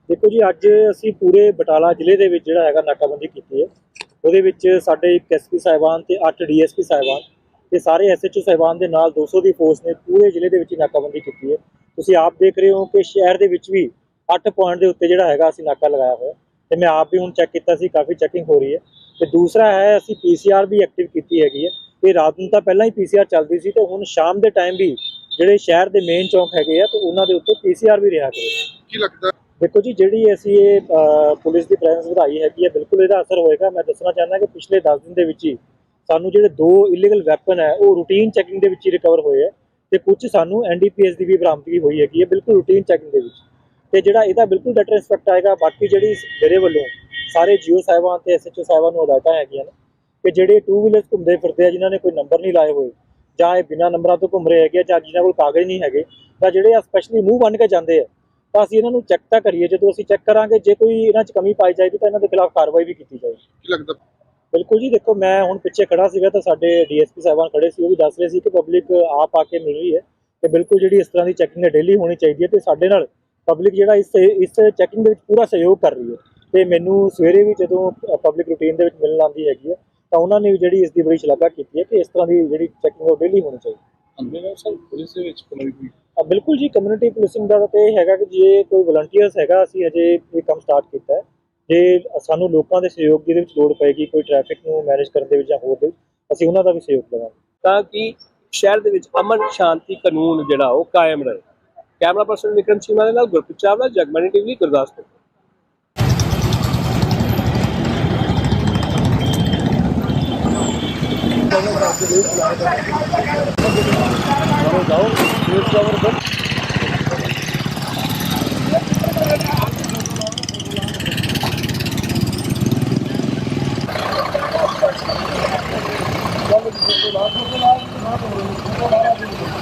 ਦੇਖੋ ਜੀ, ਅੱਜ ਅਸੀਂ ਪੂਰੇ ਬਟਾਲਾ ਜ਼ਿਲ੍ਹੇ ਦੇ ਵਿੱਚ ਜਿਹੜਾ ਹੈਗਾ ਨਾਕਾਬੰਦੀ ਕੀਤੀ ਹੈ। ਉਹਦੇ ਵਿੱਚ ਸਾਡੇ ਇੱਕ ਐਸਪੀ ਸਾਹਿਬਾਨ ਤੇ 8 ਡੀਐਸਪੀ ਸਾਹਿਬਾਨ। ਤੇ ਸਾਰੇ ਐਸਐਚਓ ਸਾਹਿਬਾਨ ਦੇ ਨਾਲ 200 ਦੀ ਫੋਰਸ ਨੇ ਪੂਰੇ ਜ਼ਿਲ੍ਹੇ ਦੇ ਵਿੱਚ ਨਾਕਾਬੰਦੀ ਕੀਤੀ ਹੈ। ਤੁਸੀਂ ਆਪ ਦੇਖ ਰਹੇ ਹੋ ਕਿ ਸ਼ਹਿਰ ਦੇ ਵਿੱਚ ਵੀ 8 ਪੁਆਇੰਟ ਦੇ ਉੱਤੇ ਜਿਹੜਾ ਹੈਗਾ ਅਸੀਂ ਨਾਕਾ ਲਗਾਇਆ ਹੋਇਆ ਤੇ ਮੈਂ ਆਪ ਵੀ ਹੁਣ ਚੈੱਕ ਕੀਤਾ ਸੀ ਕਾਫੀ ਚੈਕਿੰਗ ਹੋ ਰਹੀ ਹੈ। ਤੇ ਦੂਸਰਾ ਹੈ ਅਸੀਂ ਪੀਸੀਆਰ ਵੀ ਐਕਟਿਵ ਕੀਤੀ ਹੈਗੀ ਹੈ। ਤੇ ਰਾਤ ਨੂੰ ਤਾਂ ਪਹਿਲਾਂ ਹੀ ਪੀਸੀਆਰ ਚੱਲਦੀ ਸੀ ਤੇ ਹੁਣ ਸ਼ਾਮ ਦੇ ਟਾਈਮ ਵੀ ਜਿਹੜੇ ਸ਼ਹਿਰ ਦੇ ਮੇਨ ਚੌਂਕ ਹੈਗੇ ਆ ਤੇ ਉਹਨਾਂ ਦੇ ਉੱਤੇ ਪੀਸੀਆਰ ਵੀ ਰਿਹਾ ਕਰੇ ਕੀ ਲੱਗਦਾ? ਦੇਖੋ ਜੀ ਜਿਹੜੀ ਅਸੀਂ ਇਹ ਪੁਲਿਸ ਦੀ ਪ੍ਰੈਜ਼ੈਂਸ ਵਧਾਈ ਹੈਗੀ ਹੈ ਬਿਲਕੁਲ ਇਹਦਾ ਅਸਰ ਹੋਏਗਾ। ਮੈਂ ਦੱਸਣਾ ਚਾਹੁੰਦਾ ਕਿ ਪਿਛਲੇ 10 ਦਿਨ ਦੇ ਵਿੱਚ ਹੀ ਸਾਨੂੰ ਜਿਹੜੇ ਦੋ ਇਲੀਗਲ ਵੈਪਨ ਹੈ ਉਹ ਰੂਟੀਨ ਚੈਕਿੰਗ ਦੇ ਵਿੱਚ ਹੀ ਰਿਕਵਰ ਹੋਏ ਹੈ ਤੇ ਕੁਝ ਸਾਨੂੰ ਐਨਡੀਪੀਐਸ ਦੀ ਵੀ ਬਰਾਮਦਗੀ ਹੋਈ ਹੈਗੀ ਹੈ ਬਿਲਕੁਲ ਰੂਟੀਨ ਚੈਕਿੰਗ ਦੇ ਵਿੱਚ। ਤੇ ਜਿਹੜਾ ਇਹਦਾ ਬਿਲਕੁਲ ਡਾਟਾ ਇੰਸਪੈਕਟ ਆਏਗਾ ਬਾਕੀ ਜਿਹੜੀ ਮੇਰੇ ਵੱਲੋਂ ਸਾਰੇ ਜੀਓ ਸਾਹਿਬਾਨ ਤੇ ਐਸਐਚਓ ਸਾਹਿਬਾਨ ਨੂੰ ਹਦਾਇਤਾਂ ਹੈਗੀਆਂ ਨੇ ਕਿ ਜਿਹੜੇ ਟੂ ਵੀਲਰਸ ਘੁੰਮਦੇ ਫਿਰਦੇ ਆ ਜਿਨ੍ਹਾਂ ਨੇ ਕੋਈ ਨੰਬਰ ਨਹੀਂ ਲਾਏ ਹੋਏ ਜਾਂ ਇਹ ਬਿਨਾਂ ਨੰਬਰਾਂ ਤੋਂ ਘੁੰਮ ਰਹੇ ਹੈਗੇ ਆ, ਜਾਂ ਜਿਨ੍ਹਾਂ ਕੋਲ ਕਾਗਜ਼ ਨਹੀਂ ਹੈਗੇ ਤਾਂ ਜਿਹੜੇ ਆ ਸਪੈਸ਼ਲੀ ਮੂੰਹ ਬੰਨ ਕੇ ਜਾਂਦੇ ਆ ਤਾਂ ਅਸੀਂ ਇਹਨਾਂ ਨੂੰ ਚੈੱਕ ਤਾਂ ਕਰੀਏ ਜਦੋਂ ਅਸੀਂ ਚੈੱਕ ਕਰਾਂਗੇ ਜੇ ਕੋਈ ਇਹਨਾਂ 'ਚ ਕਮੀ ਪਾਈ ਜਾਏਗੀ ਤਾਂ ਇਹਨਾਂ ਦੇ ਖਿਲਾਫ ਕਾਰਵਾਈ ਵੀ ਕੀਤੀ ਜਾਏਗੀ। ਕੀ ਲੱਗਦਾ ਬਿਲਕੁਲ ਜੀ ਦੇਖੋ ਮੈਂ ਹੁਣ ਪਿੱਛੇ ਖੜਾ ਸੀਗਾ ਤਾਂ ਸਾਡੇ ਡੀਐਸਪੀ ਸਾਹਿਬਾਨ ਖੜੇ ਸੀ ਉਹ ਵੀ ਦੱਸ ਰਹੇ ਸੀ ਕਿ ਪਬਲਿਕ ਆਪ ਆ ਕੇ ਮਿਲ ਰਹੀ ਹੈ ਤੇ ਬਿਲਕੁਲ ਜਿਹੜੀ ਇਸ ਤਰ੍ਹਾਂ ਦੀ ਚੈਕਿੰਗ ਹੈ ਡੇਲੀ ਹੋਣੀ ਚਾਹੀਦੀ ਹੈ ਤੇ ਸਾਡੇ ਨਾਲ ਪਬਲਿਕ ਜਿਹੜਾ ਇਸ ਇਸ ਚੈਕਿੰਗ ਦੇ ਵਿੱਚ ਪੂਰਾ ਸਹਿਯੋਗ ਕਰ ਰਹੀ ਹੈ। ਤੇ ਮੈਨੂੰ ਸਵੇਰੇ ਵੀ ਜਦੋਂ ਪਬਲਿਕ ਰੂਟੀਨ ਦੇ ਵਿੱਚ ਮਿਲਣ ਆਉਂਦੀ ਹੈਗੀ ਹੈ ਤਾਂ ਉਹਨਾਂ ਨੇ ਵੀ ਜਿਹੜੀ ਇਸ ਦੀ ਬੜੀ ਸ਼ਲਾਘਾ ਕੀਤੀ ਹੈ ਕਿ ਇਸ ਤਰ੍ਹਾਂ ਦੀ ਜਿਹੜੀ ਚੈਕਿੰਗ ਉਹ ਡੇਲੀ ਹੋਣੀ ਚਾਹੀਦੀ ਹੈ। ਅੰਦਰ ਸਰ ਪੁਲਿਸ ਦੇ ਵਿੱਚ ਕੋਈ ਕੋਈ ਆ ਬਿਲਕੁਲ ਜੀ ਕਮਿਊਨਿਟੀ ਪੁਲਿਸਿੰਗ ਦਾ ਤਾਂ ਇਹ ਹੈਗਾ ਕਿ ਜੇ ਕੋਈ ਵਲੰਟੀਅਰਸ ਹੈਗਾ ਅਸੀਂ ਅਜੇ ਇਹ ਕੰਮ ਸਟਾਰਟ ਕੀਤਾ ਹੈ। ਜੇ ਸਾਨੂੰ ਲੋਕਾਂ ਦੇ ਸਹਿਯੋਗ ਦੀ ਲੋੜ ਪਏਗੀ ਕੋਈ ਟ੍ਰੈਫਿਕ ਨੂੰ ਮੈਨੇਜ ਕਰਨ ਦੇ ਵਿੱਚ ਜਾਂ ਹੋਰ ਦੇ ਅਸੀਂ ਉਹਨਾਂ ਦਾ ਵੀ ਸਹਿਯੋਗ ਦੇਵਾਂਗੇ। ਤਾਂ ਕਿ ਸ਼ਹਿਰ ਦੇ ਵਿੱਚ ਅਮਨ ਸ਼ਾਂਤੀ ਕਾਨੂੰਨ ਜਿਹੜਾ ਉਹ ਕਾਇਮ ਰਹੇ। ਕੈਮਰਾ ਪਰਸਨ ਵਿਕਰਮ ਚੀਮਾ ਦੇ ਨਾਲ ਗੁਰਪ੍ਰੀਤ ਚਾਵਲਾ ਜਗਬਾਣੀ ਟੀਵੀ ਗੁਰਦਾਸਪੁਰ। 不拿不不拿不拿走不拿了不走